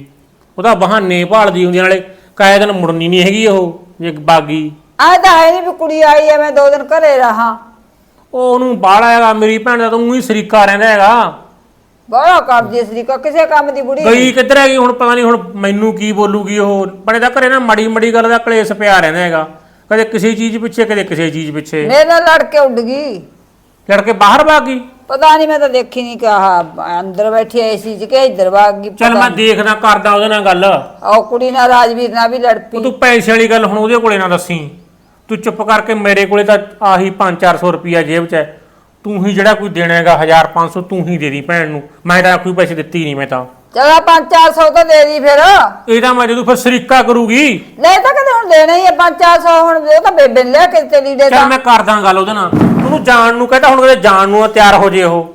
Speaker 4: ਉਹਦਾ ਬਹਾਨੇ ਭਾਲਦੀ ਹੁੰਦੀ ਨਾਲੇ ਕਾਇ ਦਿਨ ਮੁੜਨੀ ਨਹੀਂ ਹੈਗੀ ਉਹ ਜੇ ਬਾਗੀ।
Speaker 1: ਆਹ ਤਾਂ ਹੈ ਨਹੀਂ ਵੀ ਕੁੜੀ ਆਈ ਹੈ ਮੈਂ ਦੋ ਦਿਨ ਘਰੇ ਰਹਾ।
Speaker 4: ਉਹ ਉਹਨੂੰ ਬਾਹਲਾ ਹੈਗਾ ਮੇਰੀ ਭੈਣ ਦਾ ਤਾਂ ਉਹੀ ਸਰੀਕਾ ਰਹਿੰਦਾ ਹੈਗਾ।
Speaker 1: ਬੜਾ ਕਰਦੀ ਸਰੀਕਾ ਕਿਸੇ ਕੰਮ ਦੀ ਬੁੜੀ
Speaker 4: ਗਈ ਕਿੱਧਰ ਹੈਗੀ ਹੁਣ ਪਤਾ ਨਹੀਂ ਹੁਣ ਮੈਨੂੰ ਕੀ ਬੋਲੂਗੀ ਉਹ। ਬੜੇ ਦਾ ਘਰੇ ਨਾ ਮੜੀ ਮੜੀ ਗੱਲ ਦਾ ਕਲੇਸ਼ ਪਿਆ ਰਹਿੰਦਾ ਹੈਗਾ। ਕਦੇ ਕਿਸੇ ਚੀਜ਼ ਪਿੱਛੇ ਕਦੇ ਕਿਸੇ ਚੀਜ਼ ਪਿੱਛੇ।
Speaker 1: ਮੇਰੇ ਨਾਲ ਲੜ ਕੇ ਉੱਡ ਗਈ।
Speaker 4: ਲੜਕੇ ਬਾਹਰ ਭੱਗ ਗਈ?
Speaker 1: ਪਤਾ ਨਹੀਂ ਮੈਂ ਤਾਂ ਦੇਖੀ ਨਹੀਂ ਕਿਹਾ ਅੰਦਰ ਬੈਠੀ ਐ ਸੀ ਕਿ ਇੱਧਰ ਵਗ ਗਈ
Speaker 4: ਚੱਲ ਮੈਂ ਦੇਖਦਾ ਕਰਦਾ ਉਹਦੇ ਨਾਲ ਗੱਲ।
Speaker 1: ਉਹ ਕੁੜੀ ਨਾਲ ਰਾਜਵੀਰ ਨਾਲ ਵੀ ਲੜ
Speaker 4: ਉਹ
Speaker 1: ਪਈ
Speaker 4: ਤੂੰ ਪੈਸੇ ਵਾਲੀ ਗੱਲ ਹੁਣ ਉਹਦੇ ਕੋਲੇ ਨਾ ਦੱਸੀ। ਤੂੰ ਚੁੱਪ ਕਰਕੇ ਮੇਰੇ ਕੋਲੇ ਤਾਂ ਆਹੀ 5-400 ਰੁਪਿਆ ਜੇਬ 'ਚ ਹੈ। ਤੂੰ ਹੀ ਜਿਹੜਾ ਕੋਈ ਦੇਣਾ ਹੈਗਾ 1000-500 ਤੂੰ ਹੀ ਦੇ ਦੀ ਭੈਣ ਨੂੰ। ਮੈਂ ਤਾਂ ਕੋਈ ਪੈਸੇ ਦਿੱਤੀ ਨਹੀਂ ਮੈਂ ਤਾਂ।
Speaker 1: ਚਲਾ 5-400 ਤਾਂ ਦੇ ਦੀ ਫਿਰ।
Speaker 4: ਇਹਦਾ ਮੈਂ ਜਦੋਂ ਫਿਰ ਸਰੀਕਾ ਕਰੂਗੀ।
Speaker 1: ਲੈ ਤਾਂ ਕਦੇ ਹੁਣ ਦੇਣਾ ਹੀ ਹੈ 5-400 ਹੁਣ ਉਹ ਤਾਂ ਬੇਬੇ ਨੇ ਲਿਆ ਕੇ ਤੇ ਲੀੜੇ
Speaker 4: ਚੱਲ
Speaker 1: ਦਾ
Speaker 4: ਮੈਂ ਕਰਦਾ ਗੱਲ ਉਹਦੇ ਨਾਲ। ਉਹਨੂੰ ਜਾਣ ਨੂੰ ਕਹਿੰਦਾ ਹੁਣ ਕਦੇ ਜਾਣ ਨੂੰ ਆ, ਤਿਆਰ ਹੋ ਜੇ ਉਹ।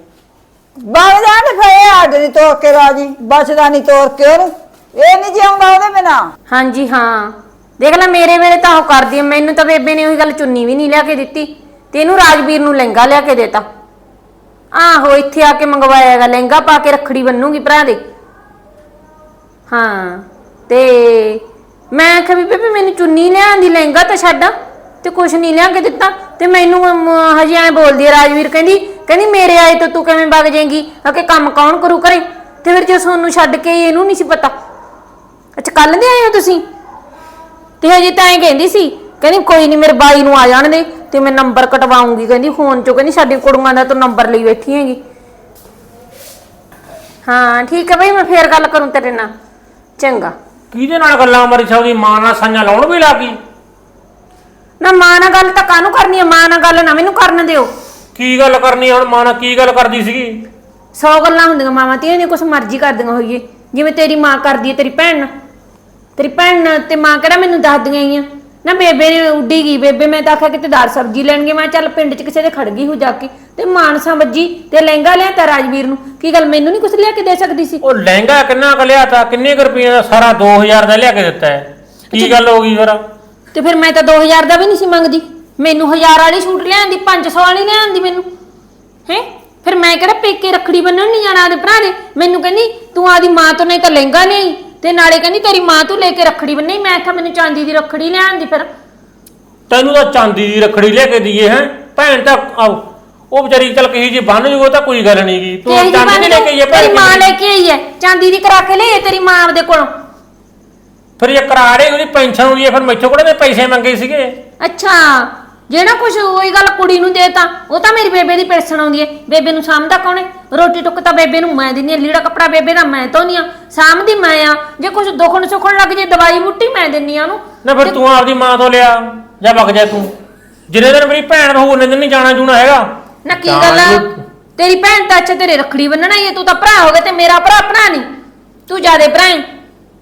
Speaker 1: ਬਾਗ ਜਾਣ ਫੇ ਆਡ ਨਹੀਂ ਤੋੜ ਕੇ ਰਾਜੀ ਬਚਦਾ ਨਹੀਂ ਤੋੜ ਕੇ ਉਹਨੂੰ। ਇਹ ਨਹੀਂ ਜਿਉਂਦਾ ਉਹਦੇ ਬਿਨਾ।
Speaker 3: ਹਾਂਜੀ ਹਾਂ। ਦੇਖ ਲੈ ਮੇਰੇ ਵੇਲੇ ਤਾਂ ਉਹ ਕਰਦੀ ਆ। ਮੈਨੂੰ ਤਾਂ ਬੇਬੇ ਨੇ ਉਹੀ ਗੱਲ ਚੁੰਨੀ ਵੀ ਨਹੀਂ ਲਿਆ ਕੇ ਦਿੱਤੀ। ਤੇ ਇਹਨੂੰ ਰਾਜਵੀਰ ਨੂੰ ਲਹਿੰਗਾ ਲਿਆ ਕੇ ਦੇਤਾ। ਆਹੋ ਇੱਥੇ ਆ ਕੇ ਮੰਗਵਾਇਆਗਾ ਲਹਿੰਗਾ ਪਾ ਕੇ ਰੱਖੜੀ ਬੰਨੂਗੀ ਭਰਾ ਦੇ। ਹਾਂ ਤੇ ਮੈਂ ਆਖਿਆ ਵੀ ਬੇਬੇ ਮੈਨੂੰ ਚੁੰਨੀ ਲਿਆਉਣ ਦੀ ਲਹਿੰਗਾ ਤਾਂ ਛੱਡ ਤੇ ਕੁਛ ਨਹੀਂ ਲਿਆ ਕੇ ਦਿੱਤਾ ਤੇ ਮੈਨੂੰ ਅਮ, ਹਜੇ ਐ ਬੋਲਦੀ ਆ ਰਾਜਵੀਰ ਕਹਿੰਦੀ ਕਹਿੰਦੀ ਮੇਰੇ ਆਏ ਤੋਂ ਤੂੰ ਕਿਵੇਂ ਵਗ ਜਾਏਂਗੀ? ਆ ਕੰਮ ਕੌਣ ਕਰੂ ਘਰੇ? ਤੇ ਫਿਰ ਜੇ ਸੋਨੂੰ ਛੱਡ ਕੇ ਆਈ, ਇਹਨੂੰ ਨਹੀਂ ਸੀ ਪਤਾ। ਅੱਛਾ ਕੱਲ ਦੇ ਆਏ ਹੋ ਤੁਸੀਂ? ਤੇ ਹਜੇ ਤਾਂ ਐਂ ਕਹਿੰਦੀ ਸੀ ਕਹਿੰਦੀ ਕੋਈ ਨਹੀਂ ਮੇਰੇ ਬਾਈ ਨੂੰ ਆ ਜਾਣ ਦੇ ਤੇ ਮੈਂ ਨੰਬਰ ਕਟਵਾਉਂਗੀ। ਕਹਿੰਦੀ ਫੋਨ ਚੋਂ ਕਹਿੰਦੀ ਸਾਡੀ ਕੁੜੀਆਂ ਦਾ ਤੂੰ ਨੰਬਰ ਲਈ ਬੈਠੀ ਹੈਗੀ। ਹਾਂ ਠੀਕ ਹੈ ਬਈ ਮੈਂ ਫੇਰ ਗੱਲ ਕਰੂੰ ਤੇਰੇ ਨਾਲ। ਚੰਗਾ।
Speaker 4: ਕਿਹਦੇ ਨਾਲ ਗੱਲਾਂ ਮਾਰੀ ਸਕਦੀ ਮਾਂ ਨਾਲ ਸਾਈਆਂ ਲਾਉਣ ਵੀ ਲੱਗੀ
Speaker 3: ਨਾ ਮਾਂ ਨਾਲ ਗੱਲ ਤਾਂ ਕਾਹਨੂੰ ਕਰਨੀ ਹੈ ਮਾਂ ਨਾਲ ਗੱਲ ਨਾ ਮੈਨੂੰ ਕਰਨ ਦਿਓ।
Speaker 4: ਕੀ ਗੱਲ ਕਰਨੀ ਹੁਣ ਮਾਂ ਨਾਲ ਕੀ ਗੱਲ ਕਰਦੀ ਸੀਗੀ?
Speaker 3: ਸੌ ਗੱਲਾਂ ਹੁੰਦੀਆਂ ਮਾਵਾਂ ਤੇ ਇਹਨੇ ਕੁਛ ਮਰਜ਼ੀ ਕਰਦੀਆਂ ਹੋਈਏ। ਜਿਵੇਂ ਤੇਰੀ ਮਾਂ ਕਰਦੀ ਹੈ ਤੇਰੀ ਭੈਣ ਨਾਲ। ਤੇਰੀ ਭੈਣ ਨਾਲ ਤੇ ਮਾਂ ਕਿਹੜਾ ਮੈਨੂੰ ਦੱਸਦੀਆਂ ਹੀ ਆ ਨਾ ਬੇਬੇ ਨੇ ਉੱਡੀ ਗਈ ਬੇਬੇ ਮੈਂ ਤਾਂ ਆਖਿਆ ਕਿਤੇ ਦਾਲ ਸਬਜ਼ੀ ਲੈਣਗੇ ਮੈਂ ਕਿਹਾ ਚੱਲ ਪਿੰਡ 'ਚ ਕਿਸੇ ਦੇ ਖੜ ਗਈ ਹੋ ਜਾ ਕੇ ਤੇ ਮਾਨਸਾ ਵੱਜੀ ਤੇ ਲਹਿੰਗਾ ਲਿਆ ਤਾ ਰਾਜਵੀਰ ਨੂੰ ਕੀ ਗੱਲ ਮੈਨੂੰ ਨਹੀਂ ਕੁਛ ਲਿਆ ਕੇ ਦੇ ਸਕਦੀ ਸੀ?
Speaker 4: ਉਹ ਲਹਿੰਗਾ ਕਿੰਨਾ ਕੁ ਲਿਆ ਤਾ ਕਿੰਨੇ ਕੁ ਰੁਪਏ ਦਾ ਸਾਰਾ 2000 ਦਾ ਲਿਆ ਕੇ ਦਿੱਤਾ ਹੈ ਕੀ ਗੱਲ ਹੋ ਗਈ ਫਿਰ?
Speaker 3: ਤੇ ਫਿਰ ਮੈਂ ਤਾਂ 2000 ਦਾ ਵੀ ਨਹੀਂ ਸੀ ਮੰਗਦੀ ਮੈਨੂੰ 1000 ਵਾਲੀ ਸੂਟ ਲਿਆਂਦੀ 500 ਵਾਲੀ ਲਿਆਂਦੀ ਮੈਨੂੰ ਹੈ? ਫਿਰ ਮੈਂ ਕਿਹੜਾ ਪੇਕੇ ਰੱਖੜੀ ਬੰਨਣ ਨਹੀਂ ਜਾਣਾ ਆਦੇ ਭਰਾ ਦੇ ਮੈਨੂੰ ਕਹਿੰਦੀ ਤੂੰ ਆਦੀ ਮਾਂ ਤੋਂ ਨਹੀਂ ਤਾਂ ਲਹਿੰਗਾ ਲਈ ਤੇ ਨਾਲੇ ਕਹਿੰਦੀ ਤੇਰੀ ਮਾਂ ਤੂੰ ਲੈ ਕੇ ਰੱਖੜੀ ਬੰਨੀ ਮੈਂ ਆਖਿਆ ਮੈਨੂੰ ਚਾਂਦੀ ਦੀ ਰੱਖੜੀ ਲਿਆਂਦੀ ਫਿਰ।
Speaker 4: ਤੈਨੂੰ ਤਾਂ ਚਾਂਦੀ ਦੀ ਰੱਖੜੀ ਲੈ ਕੇ ਦਈਏ ਹੈ ਭੈਣ ਤਾਂ ਆਓ, ਉਹ ਵਿਚਾਰੀ ਚੱਲ ਕਹੀ ਜੀ ਬੰਨ ਜੂਗਾ ਤਾਂ ਕੋਈ ਗੱਲ ਨਹੀਂ ਗੀ ਤੂੰ
Speaker 3: ਤੇਰੀ
Speaker 4: ਚਾਂਦੀ ਦੀ ਲੈ ਕੇ ਆਈਏ
Speaker 3: ਤੇਰੀ ਮਾਂ ਲੈ ਕੇ ਆਈ ਹੈ ਚਾਂਦੀ ਦੀ ਕਰਾ ਕੇ ਲਈ ਤੇਰੀ ਮਾਂ ਆਪਦੇ ਕੋਲੋਂ?
Speaker 4: ਫਿਰ ਇਹ ਕਰਾੜੇ ਉਹਦੀ ਪੈਨਸ਼ਨ ਹੋਈ ਹੈ ਫਿਰ ਮੈਥੋਂ ਨੇ ਪੈਸੇ ਮੰਗੇ ਸੀਗੇ?
Speaker 3: ਅੱਛਾ। ਜਿਹੜਾ ਕੁਛ ਉਹੀ ਗੱਲ ਕੁੜੀ ਨੂੰ ਦੇਤਾ ਉਹ ਤਾਂ ਮੇਰੀ ਬੇਬੇ ਦੀ ਪੈਸਣ ਆਉਂਦੀ ਹੈ ਬੇਬੇ ਨੂੰ ਸਾਂਭਦਾ ਕੌਣ ਹੈ ਰੋਟੀ ਟੁੱਕ ਤਾਂ ਬੇਬੇ ਨੂੰ ਮੈਂ ਦਿੰਦੀ ਹਾਂ ਲੀੜਾ ਕੱਪੜਾ ਬੇਬੇ ਦਾ ਮੈਂ ਧੋਨੀ ਆ। ਸਾਂਭਦੀ ਮੈਂ ਆ। ਜੇ ਕੁਛ ਦੁਖਣ ਸੁਖਣ ਲੱਗ ਜੇ ਦਵਾਈ ਬੁੱਟੀ ਮੈਂ ਦਿੰਨੀ ਆ ਉਹਨੂੰ।
Speaker 4: ਨਾ ਫਿਰ ਤੂੰ ਆਪਦੀ ਮਾਂ ਤੋਂ ਲਿਆ ਜਾਂ ਵਗ ਜਾ ਤੂੰ। ਜਿੰਨੇ ਦਿਨ ਮੇਰੀ ਭੈਣ ਰਹੂ ਉਹਨੇ ਦਿਨ ਨਹੀਂ ਜਾਣਾ ਜੂਣਾ ਹੈਗਾ।
Speaker 3: ਨਾ ਕੀ ਗੱਲ ਆ? ਤੇਰੀ ਭੈਣ ਤਾਂ ਅੱਛਾ ਤੇਰੇ ਰੱਖੜੀ ਬੰਨਣਾ ਹੀ ਹੈ ਤੂੰ ਤਾਂ ਭਰਾ ਹੋ ਗਿਆ ਤੇ ਮੇਰਾ ਭਰਾ ਭਰਾ ਨਹੀਂ। ਤੂੰ ਜਿਆਦੇ ਭਰਾ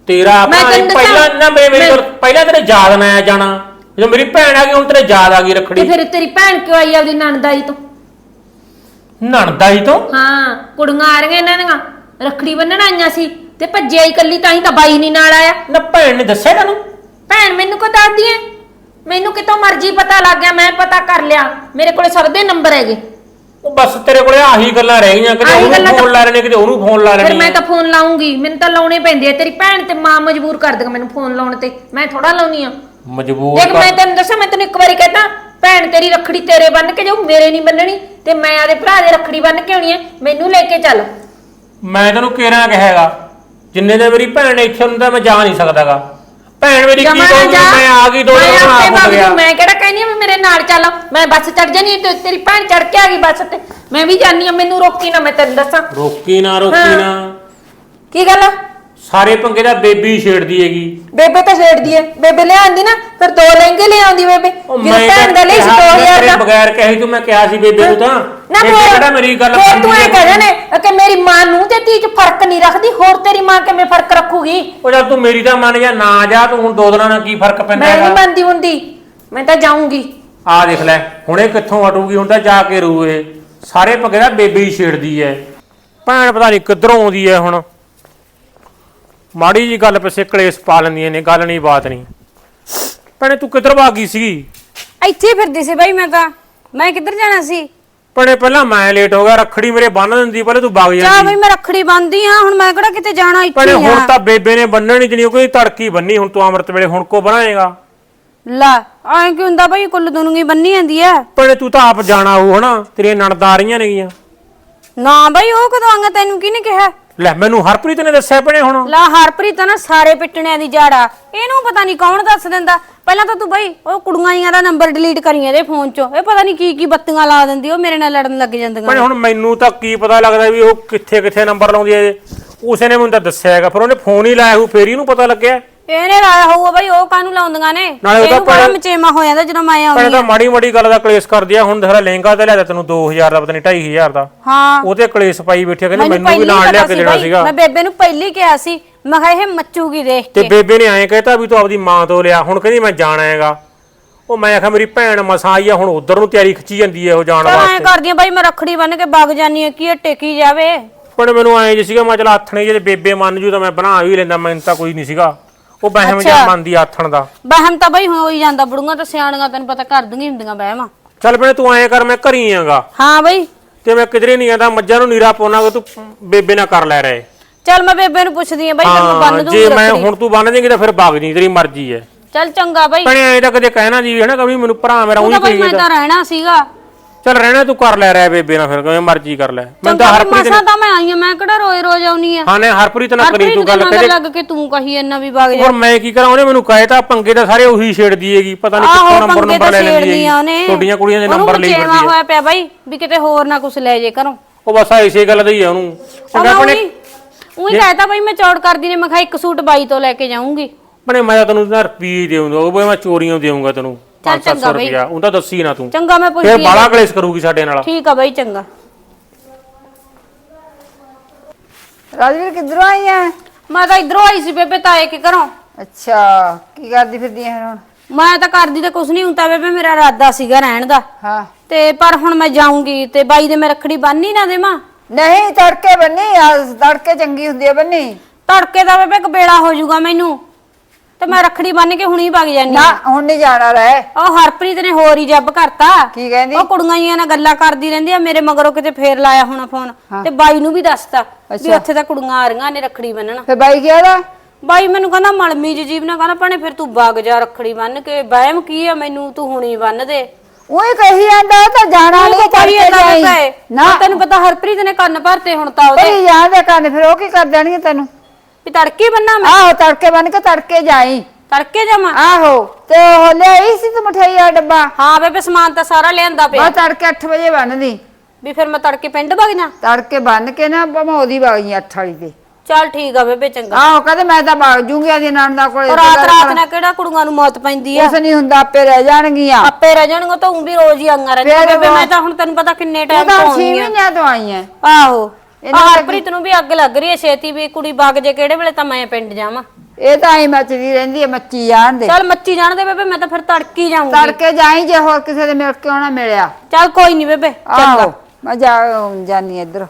Speaker 4: ਤੇਰਾ
Speaker 3: ਮੈਂ
Speaker 4: ਆਪਣਾ
Speaker 3: ਤੈਨੂੰ
Speaker 4: ਪਹਿਲਾਂ ਨਾ ਮੇਰੇ ਮੇਰੇ
Speaker 3: ਮੈਂ-
Speaker 4: ਕੋਲ ਪਹਿਲਾਂ ਤੇਰੇ ਯਾਦ ਨਾ ਆਇਆ ਜਾਣਾ। ਜਦੋਂ ਮੇਰੀ ਭੈਣ ਆ ਗਈ ਹੁਣ ਤੇਰੇ ਯਾਦ ਆ ਗਈ
Speaker 3: ਤੇ
Speaker 4: ਰੱਖੜੀ
Speaker 3: ਫਿਰ ਤੇਰੀ ਭੈਣ ਕਿਉਂ ਆਈ ਆਪਦੀ ਨਣਦਾਈ ਤੋਂ?
Speaker 4: ਨਣਦਾ ਹੀ ਤੋਂ?
Speaker 3: ਹਾਂ ਕੁੜੀਆਂ ਆ ਰਹੀਆਂ ਇਹਨਾਂ ਦੀਆਂ। ਰੱਖੜੀ ਬੰਨਣ ਆਈਆਂ ਸੀ ਤੇ ਭੱਜਿਆ ਹੀ ਕੱਲੀ ਤਾਂ ਹੀ ਤਾਂ ਬਾਈ ਨਹੀਂ ਨਾਲ ਆਇਆ।
Speaker 4: ਨਾ ਭੈਣ ਨੇ ਦੱਸਿਆ ਤੈਨੂੰ
Speaker 3: ਭੈਣ ਮੈਨੂੰ ਕੋ ਦੱਸਦੀ ਐ? ਮੈਨੂੰ ਕਿਤੋਂ ਮਰਜ਼ੀ ਪਤਾ ਲੱਗ ਗਿਆ ਮੈਂ ਪਤਾ ਕਰ ਲਿਆ। ਮੇਰੇ ਕੋਲੇ ਸਭ ਦੇ ਨੰਬਰ ਹੈਗੇ।
Speaker 4: ਉਹ ਬਸ ਤੇਰੇ ਕੋਲੇ ਆਹੀ ਗੱਲਾਂ ਰਹਿ ਗਈਆਂ ਕਿਤੇ
Speaker 3: ਆਹੀ
Speaker 4: ਉਹਨੂੰ
Speaker 3: ਗੱਲਾਂ
Speaker 4: ਫੋਨ
Speaker 3: ਤਾਂ-
Speaker 4: ਲਾ ਲੈਣੇ ਕਿਤੇ ਉਹਨੂੰ ਫੋਨ ਲਾ
Speaker 3: ਫਿਰ ਮੈਂ ਤਾਂ ਫੋਨ ਲਾਉਂਗੀ ਮੈਨੂੰ ਤਾਂ ਲਾਉਣੇ ਪੈਂਦੇ ਆ। ਤੇਰੀ ਭੈਣ ਤੇ ਮਾਂ ਮਜਬੂਰ ਕਰ ਦੇਗਾ ਮੈਨੂੰ ਫੋਨ ਲਾਉਣ ਤੇ। ਮੈਂ ਥੋੜਾ ਲਾਉਣੀ ਆ।
Speaker 4: ਮਜਬੂਰ
Speaker 3: ਦੇਖ ਮੈਂ ਤੈਨੂੰ ਦੱਸਾਂ ਮੈਂ ਤੈਨੂੰ ਇੱਕ ਵਾਰੀ ਕਹਿਤਾ ਭੈਣ ਤੇਰੀ ਰੱਖੜੀ ਤੇਰੇ ਬੰਨ ਕੇ ਜਾਊ ਮੇਰੇ ਨਹੀਂ ਬੰਨਣੀ ਤੇ ਮੈਂ ਆਦੇ ਭਰਾ ਦੇ ਰੱਖੜੀ ਬੰਨ ਕੇ ਆਉਣੀ ਐ ਮੈਨੂੰ ਲੈ ਕੇ ਚੱਲ।
Speaker 4: ਮੈਂ ਤੈਨੂੰ ਕਿਹੜਾ ਕਹੇਗਾ? ਜਿੰਨੇ ਦੇ ਮੇਰੀ ਭੈਣ ਇੱਥੇ ਹੁੰਦਾ ਮੈਂ ਜਾ ਨਹੀਂ ਸਕਦਾਗਾ। ਭੈਣ ਮੇਰੀ ਕੀ ਕਹੂਗੀ? ਮੈਂ ਆ ਗਈ ਦੋ ਦਿਨ ਹੋ ਗਿਆ
Speaker 3: ਮੈਂ ਕਿਹੜਾ ਕਹਿੰਦੀ ਆ ਮੇਰੇ ਨਾਲ ਚੱਲ। ਮੈਂ ਬੱਸ ਚੜ ਜਾਨੀ ਤੇ ਤੇਰੀ ਭੈਣ ਚੜ ਕੇ ਆ ਗਈ ਬੱਸ ਤੇ। ਮੈਂ ਵੀ ਜਾਨੀ ਆ ਮੈਨੂੰ ਰੋਕੀ ਨਾ ਮੈਂ ਤੈਨੂੰ ਦੱਸਾਂ।
Speaker 4: ਰੋਕੀ ਨਾ ਰੋਕੀ। ਨਾ।
Speaker 3: ਕੀ ਗੱਲ ਆ?
Speaker 4: ਸਾਰੇ ਪੰਗੇ ਦਾ ਬੇਬੀ ਛੇੜਦੀ ਹੈਗੀ।
Speaker 3: ਬੇਬੇ ਤਾਂ ਛੇੜਦੀ ਐ ਬੇਬੇ ਲਿਆਂਦੀ ਨਾ ਫਿਰ ਦੋ ਲਹਿੰਗੇ ਲਿਆਉਂਦੀ ਬੇਬੇ।
Speaker 4: ਉਹ
Speaker 3: ਜਦੋਂ
Speaker 4: ਮੈਂ
Speaker 3: ਭੈਣ ਦਾ ਲਈ ਸੀ
Speaker 4: ਕਿਹਾ, ਮੈਂ
Speaker 3: 2000
Speaker 4: ਤੇਰੇ
Speaker 3: ਦਾ।
Speaker 4: ਬਗੈਰ ਕਹੀ ਤੂੰ ਮੈਂ ਕਿਹਾ ਸੀ ਬੇਬੇ ਨੂੰ ਤਾਂ।
Speaker 3: ਨਾ
Speaker 4: ਕਿਹੜਾ ਮੇਰੀ ਗੱਲ
Speaker 3: ਫਿਰ ਤੂੰ ਐ ਕਹਿ
Speaker 4: ਹੈ।
Speaker 3: ਨੇ ਕਿ ਮੇਰੀ ਮਾਂ ਨੂੰ ਤੇ ਚ ਫ਼ਰਕ ਨਹੀਂ ਰੱਖਦੀ ਹੋਰ ਤੇਰੀ ਮਾਂ ਕਿਵੇਂ ਫ਼ਰਕ ਰੱਖੂਗੀ?
Speaker 4: ਉਹ ਜਦ ਤੂੰ ਮੇਰੀ ਤਾਂ ਮੰਨ ਜਾ ਨਾ ਜਾ ਤੂੰ ਹੁਣ ਦੋ ਦਿਨਾਂ ਨਾਲ ਕੀ ਫ਼ਰਕ ਪੈਂਦਾ
Speaker 3: ਮੈਂ ਨਹੀਂ ਮੰਨਦੀ ਹੁੰਦੀ ਮੈਂ ਤਾਂ ਜਾਊਂਗੀ।
Speaker 4: ਆ ਦੇਖ ਲੈ ਹੁਣੇ ਕਿੱਥੋਂ ਹਟੂਗੀ ਹੁਣ ਤਾਂ ਜਾ ਕੇ ਰੂ ਇਹ ਸਾਰੇ ਪੰਗੇ ਦਾ ਬੇਬੀ ਹੀ ਛੇੜਦੀ ਐ ਭੈਣ ਪਤਾ ਨਹੀਂ ਕਿੱਧਰੋਂ ਆਉਂਦੀ ਐ ਹੁਣ। ਮਾੜੀ ਜੀ ਗੱਲ ਪਿੱਛੇ ਕਲੇਸ਼ ਪਾ ਲੈਂਦੀਆਂ ਨੇ ਗੱਲ ਨਹੀਂ ਬਾਤ ਨਹੀਂ। ਭੈਣੇ ਤੂੰ ਕਿੱਧਰ ਭਾਗੀ ਸੀਗੀ?
Speaker 2: ਇੱਥੇ ਹੀ ਫਿਰਦੀ ਸੀ ਬਾਈ ਮੈਂ ਤਾਂ। ਮੈਂ ਕਿੱਧਰ ਜਾਣਾ ਸੀ?
Speaker 4: ਭੈਣੇ ਪਹਿਲਾਂ ਮੈਂ ਲੇਟ ਹੋ ਗਿਆ ਰੱਖੜੀ ਮੇਰੇ ਬੰਨ ਦਿੰਦੀ ਪਹਿਲੇ ਤੂੰ ਵਗ
Speaker 2: ਚਾ
Speaker 4: ਜਾਂਦੀ
Speaker 2: ਬਈ ਮੈਂ ਰੱਖੜੀ ਬੰਨਦੀ ਹਾਂ ਹੁਣ ਮੈਂ ਕਿਹੜਾ ਕਿਤੇ ਜਾਣਾ ਇੱਥੇ
Speaker 4: ਭੈਣੇ
Speaker 2: ਹੀ
Speaker 4: ਹੁਣ
Speaker 2: ਆ।
Speaker 4: ਤਾਂ ਬੇਬੇ ਨੇ ਬੰਨਣ ਨਹੀਂ ਜਣੀ ਕੋਈ ਤੜਕੀ ਬੰਨੀ ਹੁਣ ਤੂੰ ਅੰਮ੍ਰਿਤ ਵੇਲੇ ਹੁਣ ਕੋ ਬਣਾਏਗਾ?
Speaker 2: ਲੈ ਐਂ ਕਿ ਹੁੰਦਾ ਬਾਈ ਕੁੱਲ ਦੁਨੀਆ ਬੰਨੀ ਜਾਂਦੀ ਐ।
Speaker 4: ਭੈਣੇ ਤੂੰ ਤਾਂ ਆਪ ਜਾਣਾ ਹੋ ਹਨਾ? ਤੇਰੀਆਂ ਨਣਦਾਰੀਆਂ ਨੇਗੀਆਂ।
Speaker 2: ਨਾ ਬਾਈ ਉਹ ਕਦੋਂ ਆਂਗਾ ਤੈਨੂੰ ਕਿਹਨੇ ਕਿਹਾ?
Speaker 4: ਲੈ ਮੈਨੂੰ ਹਰਪ੍ਰੀਤ ਨੇ ਦੱਸਿਆ ਭੈਣੇ ਹੁਣ।
Speaker 2: ਲਾ ਹਰਪ੍ਰੀਤ ਨਾ ਸਾਰੇ ਪਿੱਟਣਿਆਂ ਦੀ ਜੜਾ ਇਹਨੂੰ ਪਤਾ ਨਹੀਂ ਕੌਣ ਦੱਸ ਦਿੰਦਾ। ਪਹਿਲਾਂ ਤਾਂ ਤੂੰ ਬਈ ਉਹ ਕੁੜੀਆਂ ਜੀਆਂ ਦਾ ਨੰਬਰ ਡਿਲੀਟ ਕਰੀ ਇਹਦੇ ਫੋਨ ਚੋਂ। ਇਹ ਪਤਾ ਨਹੀਂ ਕੀ ਕੀ ਬੱਤੀਆਂ ਲਾ ਦਿੰਦੀ ਉਹ ਮੇਰੇ ਨਾਲ ਲੜਨ ਲੱਗ ਜਾਂਦੀਆਂ।
Speaker 4: ਭੈਣੇ ਹੁਣ ਮੈਨੂੰ ਤਾਂ ਕੀ ਪਤਾ ਲੱਗਦਾ ਵੀ ਉਹ ਕਿੱਥੇ ਕਿੱਥੇ ਨੰਬਰ ਲਾਉਂਦੀ ਹੈ ਉਸੇ ਨੇ ਮੈਨੂੰ ਤਾਂ ਦੱਸਿਆ ਹੈਗਾ ਫਿਰ ਉਹਨੇ ਫੋਨ ਹੀ ਲਾਇਆ ਹੋਊ ਫੇਰ ਹੀ ਨੂੰ ਪਤਾ ਲੱਗਿਆ।
Speaker 2: ਇਹਨੇ ਲਾਇਆ ਹੋਊਗਾ ਬਈ ਉਹ ਕਾਹਨੂੰ ਲਾਉਂਦੀਆਂ ਨੇ?
Speaker 4: ਨਾਲੇ
Speaker 2: ਇਹਨੂੰ ਬੜਾ
Speaker 4: ਭੈਣ-
Speaker 2: ਮਚੇਮਾ ਹੋ ਜਾਂਦਾ ਜਦੋਂ ਮੈਂ
Speaker 4: ਭੈਣੇ
Speaker 2: ਆਉਂਦੀ
Speaker 4: ਤਾਂ ਮਾੜੀ ਮਾੜੀ ਗੱਲ ਦਾ ਕਲੇਸ਼ ਕਰਦੀ ਆ ਹੁਣ ਦੇਖ ਲੈ ਲਹਿੰਗਾ ਤੇ ਲਿਆਦਾ ਤੈਨੂੰ 2000 ਦਾ ਪਤਾ ਨਹੀਂ 2500 ਦਾ।
Speaker 2: ਹਾਂ।
Speaker 4: ਉਹ ਤੇ ਕਲੇਸ਼ ਪਾਈ ਬੈਠੀ ਆ, ਕਹਿੰਦੀ
Speaker 2: ਮੈਨੂੰ
Speaker 4: ਵੀ
Speaker 2: ਪਹਿਲੀ
Speaker 4: ਨਾਲ ਲਿਆ
Speaker 2: ਪਤਾ
Speaker 4: ਕੇ
Speaker 2: ਸੀ
Speaker 4: ਦੇਣਾ
Speaker 2: ਬਈ,
Speaker 4: ਸੀਗਾ।
Speaker 2: ਮੈਂ ਬੇਬੇ ਨੂੰ ਪਹਿਲੀ ਕਿਹਾ ਸੀ ਮੈਂ ਕਿਹਾ ਇਹ ਮੱਚੂਗੀ ਦੇਖ
Speaker 4: ਤੇ
Speaker 2: ਕੇ।
Speaker 4: ਬੇਬੇ ਨੇ ਐਂ ਕਹਿਤਾ ਵੀ ਤੂੰ ਆਪਦੀ ਮਾਂ ਤੋਂ ਲਿਆ ਹੁਣ ਕਹਿੰਦੀ ਮੈਂ ਜਾਣਾ ਹੈਗਾ। ਉਹ ਮੈਂ ਆਖਿਆ ਮੇਰੀ ਭੈਣ ਮਸਾਂ ਆਈ ਆ ਹੁਣ ਉਧਰ ਨੂੰ ਤਿਆਰੀ ਖਿੱਚੀ ਜਾਂਦੀ ਹੈ ਉਹ ਜਾਣ
Speaker 2: ਚਲ ਐਂ
Speaker 4: ਵਾਸਤੇ।
Speaker 2: ਕਰਦੀ ਆ ਬਾਈ ਮੈਂ ਰੱਖੜੀ ਬੰਨ ਕੇ ਵਗ ਜਾਨੀ ਆ ਕੀ ਇਹ ਟੇਕੀ ਜਾਵੇ?
Speaker 4: ਪਰ ਮੈਨੂੰ ਐਂ ਜੇ ਸੀਗਾ ਮੈਂ ਚਲ ਆਥਣੇ ਜੇ ਬੇਬੇ ਮੰਨ ਜੂ ਤਾਂ ਮੈਂ ਬਣਾ ਵੀ ਲੈਂਦਾ ਮੈਨੂੰ ਤਾਂ ਕੋਈ ਨਹੀਂ ਸੀਗਾ। ਉਹ ਬਹਿਮ ਜਾਂ। ਮੰਨਦੀ ਆਥਣ ਦਾ।
Speaker 2: ਬਹਿਮ ਤਾਂ ਬਾਈ ਹੋ ਹੀ ਜਾਂਦਾ ਬੁੜੀਆਂ ਤਾਂ ਸਿਆਣੀਆਂ ਤੈਨੂੰ ਪਤਾ ਕਰ ਦੂੰਗੀ ਹੁੰਦੀਆਂ ਬਹਿਮਾਂ
Speaker 4: ਚੱਲ ਭੈਣੇ ਤੂੰ ਐਂ ਕਰ ਮੈਂ ਘਰੀ ਆਂਗਾ।
Speaker 2: ਹਾਂ ਬਾਈ।
Speaker 4: ਤੇ ਮੈਂ ਕਿਧਰੇ ਨਹੀਂ ਆਂਦਾ ਮੱਝਾਂ ਨੂੰ ਨੀਰਾ ਪਾਉਣਾ ਤੂੰ ਬੇਬੇ ਨਾਲ ਕਰ ਲੈ ਰਹੇ
Speaker 2: ਚੱਲ ਮੈਂ ਬੇਬੇ ਨੂੰ ਪੁੱਛਦੀ ਆ ਬਾਈ ਮੈਂ ਬੰਨ ਦੂੰਗੀ
Speaker 4: ਜੇ ਮੈਂ
Speaker 2: ਰੱਖੜੀ
Speaker 4: ਹੁਣ ਤੂੰ ਬੰਨ ਦੇਂਗੀ ਤਾਂ ਫਿਰ ਬਾਗ ਜੀ ਤੇਰੀ ਮਰਜ਼ੀ ਹੈ
Speaker 2: ਚੱਲ ਚੰਗਾ ਬਾਈ।
Speaker 4: ਭੈਣੇ ਐਂ ਤਾਂ ਕਦੇ ਕਹਿਣਾ ਜੀ ਹੈ ਨਾ ਮੈਨੂੰ ਭਰਾ ਮੇਰਾ ਉਹੀ
Speaker 2: ਬਾਈ
Speaker 4: ਕਹੀ
Speaker 2: ਮੈਂ ਤਾਂ ਰਹਿਣਾ ਸੀਗਾ।
Speaker 4: ਚੱਲ ਰਹਿਣਾ ਤੂੰ ਕਰ ਲੈ ਰਿਹਾ ਬੇਬੇ ਨਾਲ ਫਿਰ ਕਿਵੇਂ ਮਰਜ਼ੀ ਕਰ ਲੈ। ਮੈਂ ਤਾਂ ਹਰਪ੍ਰੀਤ
Speaker 2: ਮਸਾਂ ਤਾਂ ਮੈਂ ਆਈ ਆ ਮੈਂ ਕਿਹੜਾ ਰੋਜ਼ ਰੋਜ਼ ਆਉਣੀ ਆ।
Speaker 4: ਹਾਂ ਨੇ ਹਰਪ੍ਰੀਤ ਨਾਲ ਕਰੀ ਤੂੰ ਗੱਲ ਕਰੇ
Speaker 2: ਲੱਗ ਕੇ ਤੂੰ ਕਹੀ ਇੰਨਾ ਵੀ ਵਗ ਜਾ।
Speaker 4: ਹੋਰ ਮੈਂ ਕੀ ਕਰਾਂ ਉਹਨੇ ਮੈਨੂੰ ਕਹੇ ਤਾਂ ਪੰਗੇ ਤਾਂ ਸਾਰੇ ਉਹੀ ਛੇੜਦੀ ਹੈਗੀ ਪਤਾ ਨਹੀਂ ਕਿੱਥੋਂ ਨੰਬਰ ਨੰਬਰ ਲੈ ਲੈਂਦੀ ਛੋਟੀਆਂ ਕੁੜੀਆਂ ਦੇ ਨੰਬਰ ਲਈ ਫਿਰਦੀ ਹੈ।
Speaker 2: ਹੋਇਆ ਪਿਆ ਬਾਈ ਵੀ ਕਿਤੇ ਹੋਰ ਨਾ ਕੁਝ ਲੈ ਜੇ ਘਰੋਂ।
Speaker 4: ਉਹ ਬਸ ਇਸੇ ਗੱਲ ਦਾ ਹੀ ਆ ਉਹਨੂੰ। ਚੰਗਾ
Speaker 2: ਉਹ
Speaker 4: ਆਪਣੇ
Speaker 2: ਉਹੀ ਕਹਿਤਾ ਬਾਈ ਮੈਂ ਚੌੜ ਕਰਦੀ ਨੇ ਮੈਂ ਕਿਹਾ ਇੱਕ ਸੂਟ ਬਾਈ ਤੋਂ ਲੈ ਕੇ ਜਾਊਂਗੀ।
Speaker 4: ਆਪਣੇ ਮੈਂ ਤੈਨੂੰ ਨਾ ਰੁਪਏ ਦੇਉਂਗਾ ਉਹ ਮੈਂ ਚੋਰੀਆਂ ਦੇਉਂਗਾ ਤੈਨੂੰ।
Speaker 2: ਚੱਲ
Speaker 4: 500
Speaker 2: ਚੰਗਾ ਬਈ।
Speaker 4: ਰੁਪਇਆ ਉਹ ਤਾਂ ਦੱਸੀ ਨਾ ਤੂੰ।
Speaker 2: ਚੰਗਾ ਮੈਂ
Speaker 4: ਫਿਰ ਬਾਲਾ ਕਲੇਸ਼ ਕਰੂਗੀ ਸਾਡੇ ਨਾਲ।
Speaker 2: ਠੀਕ ਆ ਬਾਈ ਚੰਗਾ।
Speaker 1: ਰਾਜਵੀਰ ਕਿੱਧਰੋਂ ਆਈ ਐ?
Speaker 2: ਮੈਂ ਤਾਂ ਇਧਰੋਂ ਆਈ ਸੀ ਬੇਬੇ ਤਾਏ ਕੇ ਘਰੋਂ।
Speaker 1: ਅੱਛਾ ਕੀ ਕਰਦੀ ਫਿਰਦੀ ਐ ਹੁਣ?
Speaker 2: ਮੈਂ ਤਾਂ ਕਰਦੀ ਤੇ ਕੁਛ ਨਹੀਂ ਹੁੰਦਾ ਬੇਬੇ ਮੇਰਾ ਇਰਾਦਾ ਸੀਗਾ ਰਹਿਣ ਦਾ।
Speaker 1: ਹਾਂ।
Speaker 2: ਤੇ ਪਰ ਹੁਣ ਮੈਂ ਜਾਊਂਗੀ ਤੇ ਬਾਈ ਦੇ ਮੈਂ ਰੱਖੜੀ ਬੰਨ੍ਹੀ ਨਾ ਦੇਵਾਂ।
Speaker 1: ਨਹੀਂ ਤੜਕੇ ਬੰਨੀ ਆ ਤੜਕੇ ਚੰਗੀ ਹੁੰਦੀ ਐ ਬੰਨੀ
Speaker 2: ਤੜਕੇ ਦਾ ਬੇਬੇ ਕਬੇੜਾ ਹੋ ਜਾਊਗਾ ਮੈਨੂੰ। ਤੇ ਮੈਂ ਰੱਖੜੀ ਬੰਨ ਕੇ ਹੁਣੀ ਵਗ ਜਾਨੀ
Speaker 1: ਨਾ। ਹੁਣ ਨਹੀਂ ਜਾਣਾ ਰਹਿ
Speaker 2: ਉਹ ਹਰਪ੍ਰੀਤ ਨੇ ਹੋਰ ਹੀ ਜੱਬ ਕਰਤਾ।
Speaker 1: ਕੀ ਕਹਿੰਦੀ?
Speaker 2: ਉਹ ਕੁੜੀਆਂ ਜੀਆਂ ਨਾਲ ਗੱਲਾਂ ਕਰਦੀ ਰਹਿੰਦੀ ਆ ਮੇਰੇ ਮਗਰੋਂ ਕਿਤੇ ਫੇਰ ਲਾਇਆ ਹੋਣਾ ਫੋਨ। ਤੇ ਬਾਈ ਨੂੰ ਵੀ ਦੱਸਤਾ ਵੀ। ਉੱਥੇ ਤਾਂ ਕੁੜੀਆਂ ਆ ਰਹੀਆਂ ਨੇ ਰੱਖੜੀ ਬੰਨਣ।
Speaker 1: ਫੇ ਬਾਈ ਗਿਆ ਦਾ
Speaker 2: ਬਾਈ ਮੈਨੂੰ ਕਹਿੰਦਾ ਮਲਮੀ ਜੀਬ ਨਾ ਕਹਿੰਦਾ ਭਣੇ ਫਿਰ ਤੂੰ ਵਗ ਜਾ ਰੱਖੜੀ ਬੰਨ ਕੇ ਵਹਿਮ ਕੀ ਆ ਮੈਨੂੰ ਤੂੰ ਹੁਣੀ ਬੰਨ ਦੇ।
Speaker 1: ਉਹ ਕਹੀ ਜਾਂਦਾ ਉਹ ਤਾਂ ਜਾਣਾ ਨਹੀਂ ਤੜਕੇ
Speaker 2: ਜਾਂਦਾ
Speaker 1: ਜਾਈ। ਨਾ।
Speaker 2: ਤੈਨੂੰ ਪਤਾ ਹਰਪ੍ਰੀਤ ਨੇ ਕੰਨ ਭਰਤੇ ਹੁਣ ਤਾਂ ਉਹਦੇ।
Speaker 1: ਭਈ ਜਾਂਦੇ ਕੰਨ ਫਿਰ ਉਹ ਕੀ ਕਰ ਦੇਣਗੇ ਤੈਨੂੰ?
Speaker 2: ਵੀ ਤੜਕੇ ਬੰਨਾ ਮੈਂ।
Speaker 1: ਆਹੋ ਤੜਕੇ ਬੰਨ ਕੇ ਤੜਕੇ ਜਾਈ।
Speaker 2: ਤੜਕੇ ਜਾਵਾਂ?
Speaker 1: ਆਹੋ ਤੇ ਉਹ ਲਿਆਈ ਸੀ ਤੂੰ ਮਠਿਆਈ ਦਾ ਡੱਬਾ।
Speaker 2: ਹਾਂ ਬੇਬੇ ਸਮਾਨ ਤਾਂ ਸਾਰਾ ਲਿਆਂਦਾ ਪਿਆ।
Speaker 1: ਬਾ ਤੜਕੇ 8 ਵਜੇ ਬੰਨਦੀ।
Speaker 2: ਵੀ ਫਿਰ ਮੈਂ ਤੜਕੇ ਪਿੰਡ ਵਗ ਜਾ?
Speaker 1: ਤੜਕੇ ਬੰਨ ਕੇ ਨਾ ਮੈਂ ਉਹਦੀ ਬਾਗੀ 8 ਵਾਲੀ ਤੇ।
Speaker 2: ਚੱਲ ਠੀਕ ਆ ਬੇਬੇ ਚੰਗਾ।
Speaker 1: ਆਹੋ ਕਹਿੰਦੇ ਮੈਂ ਤਾਂ ਬਾਗ ਜੂੰਗੀ ਆਦੀ ਨਣਦਾ ਕੋਲੇ।
Speaker 2: ਉਹ ਰਾਤ ਰਾਤ ਨਾਲ ਕਿਹੜਾ ਕੁੜੀਆਂ ਨੂੰ ਮੌਤ ਪੈਂਦੀ ਆ?
Speaker 1: ਕੁਛ ਨਹੀਂ ਹੁੰਦਾ ਆਪੇ ਰਹਿ ਜਾਣਗੀਆਂ।
Speaker 2: ਆਪੇ ਰਹਿ ਜਾਣਗੇ ਤਾਂ ਉਹ ਵੀ ਰੋਜ਼ ਹੀ ਆਂਗਾ ਰਹਿੰਦੀਆਂ
Speaker 1: ਫਿਰ
Speaker 2: ਬੇਬੇ
Speaker 1: ਉਹ-
Speaker 2: ਮੈਂ ਤਾਂ ਹੁਣ ਤੈਨੂੰ ਪਤਾ ਕਿੰਨੇ ਟਾਈਮ
Speaker 1: ਤਾਂ
Speaker 2: ਤੋਂ
Speaker 1: 6
Speaker 2: ਆਉਣੀ ਆ
Speaker 1: ਮਹੀਨਿਆਂ ਤੋਂ ਆਈ ਐ
Speaker 2: ਆਹੋ। ਆਹ ਹਰਪ੍ਰੀਤ ਨੂੰ ਵੀ ਅੱਗ ਲੱਗ ਰਹੀ ਹੈ ਛੇਤੀ ਵੀ ਕੁੜੀ ਵਗ ਜੇ ਕਿਹੜੇ ਵੇਲੇ ਤਾਂ ਮੈਂ ਪਿੰਡ ਜਾਵਾਂ।
Speaker 1: ਇਹ ਤਾਂ ਐ ਮੱਚਦੀ ਰਹਿੰਦੀ ਐ ਮੱਚੀ ਜਾਣ ਦੇ
Speaker 2: ਚੱਲ ਮੱਚੀ ਜਾਣ ਦੇ ਬੇਬੇ ਮੈਂ ਤਾਂ ਫਿਰ ਤੜਕੀ ਜਾਊਂਗੀ।
Speaker 1: ਤੜਕੇ ਜਾਈ ਜੇ ਹੋਰ ਕਿਸੇ ਦੇ ਮਿਲ ਕੇ ਆਉਣਾ ਮਿਲਿਆ।
Speaker 2: ਚੱਲ ਕੋਈ ਨਹੀਂ ਬੇਬੇ ਚੰਗਾ।
Speaker 1: ਆਹੋ ਮੈਂ ਜਾ ਜਾਨੀ ਇੱਧਰ।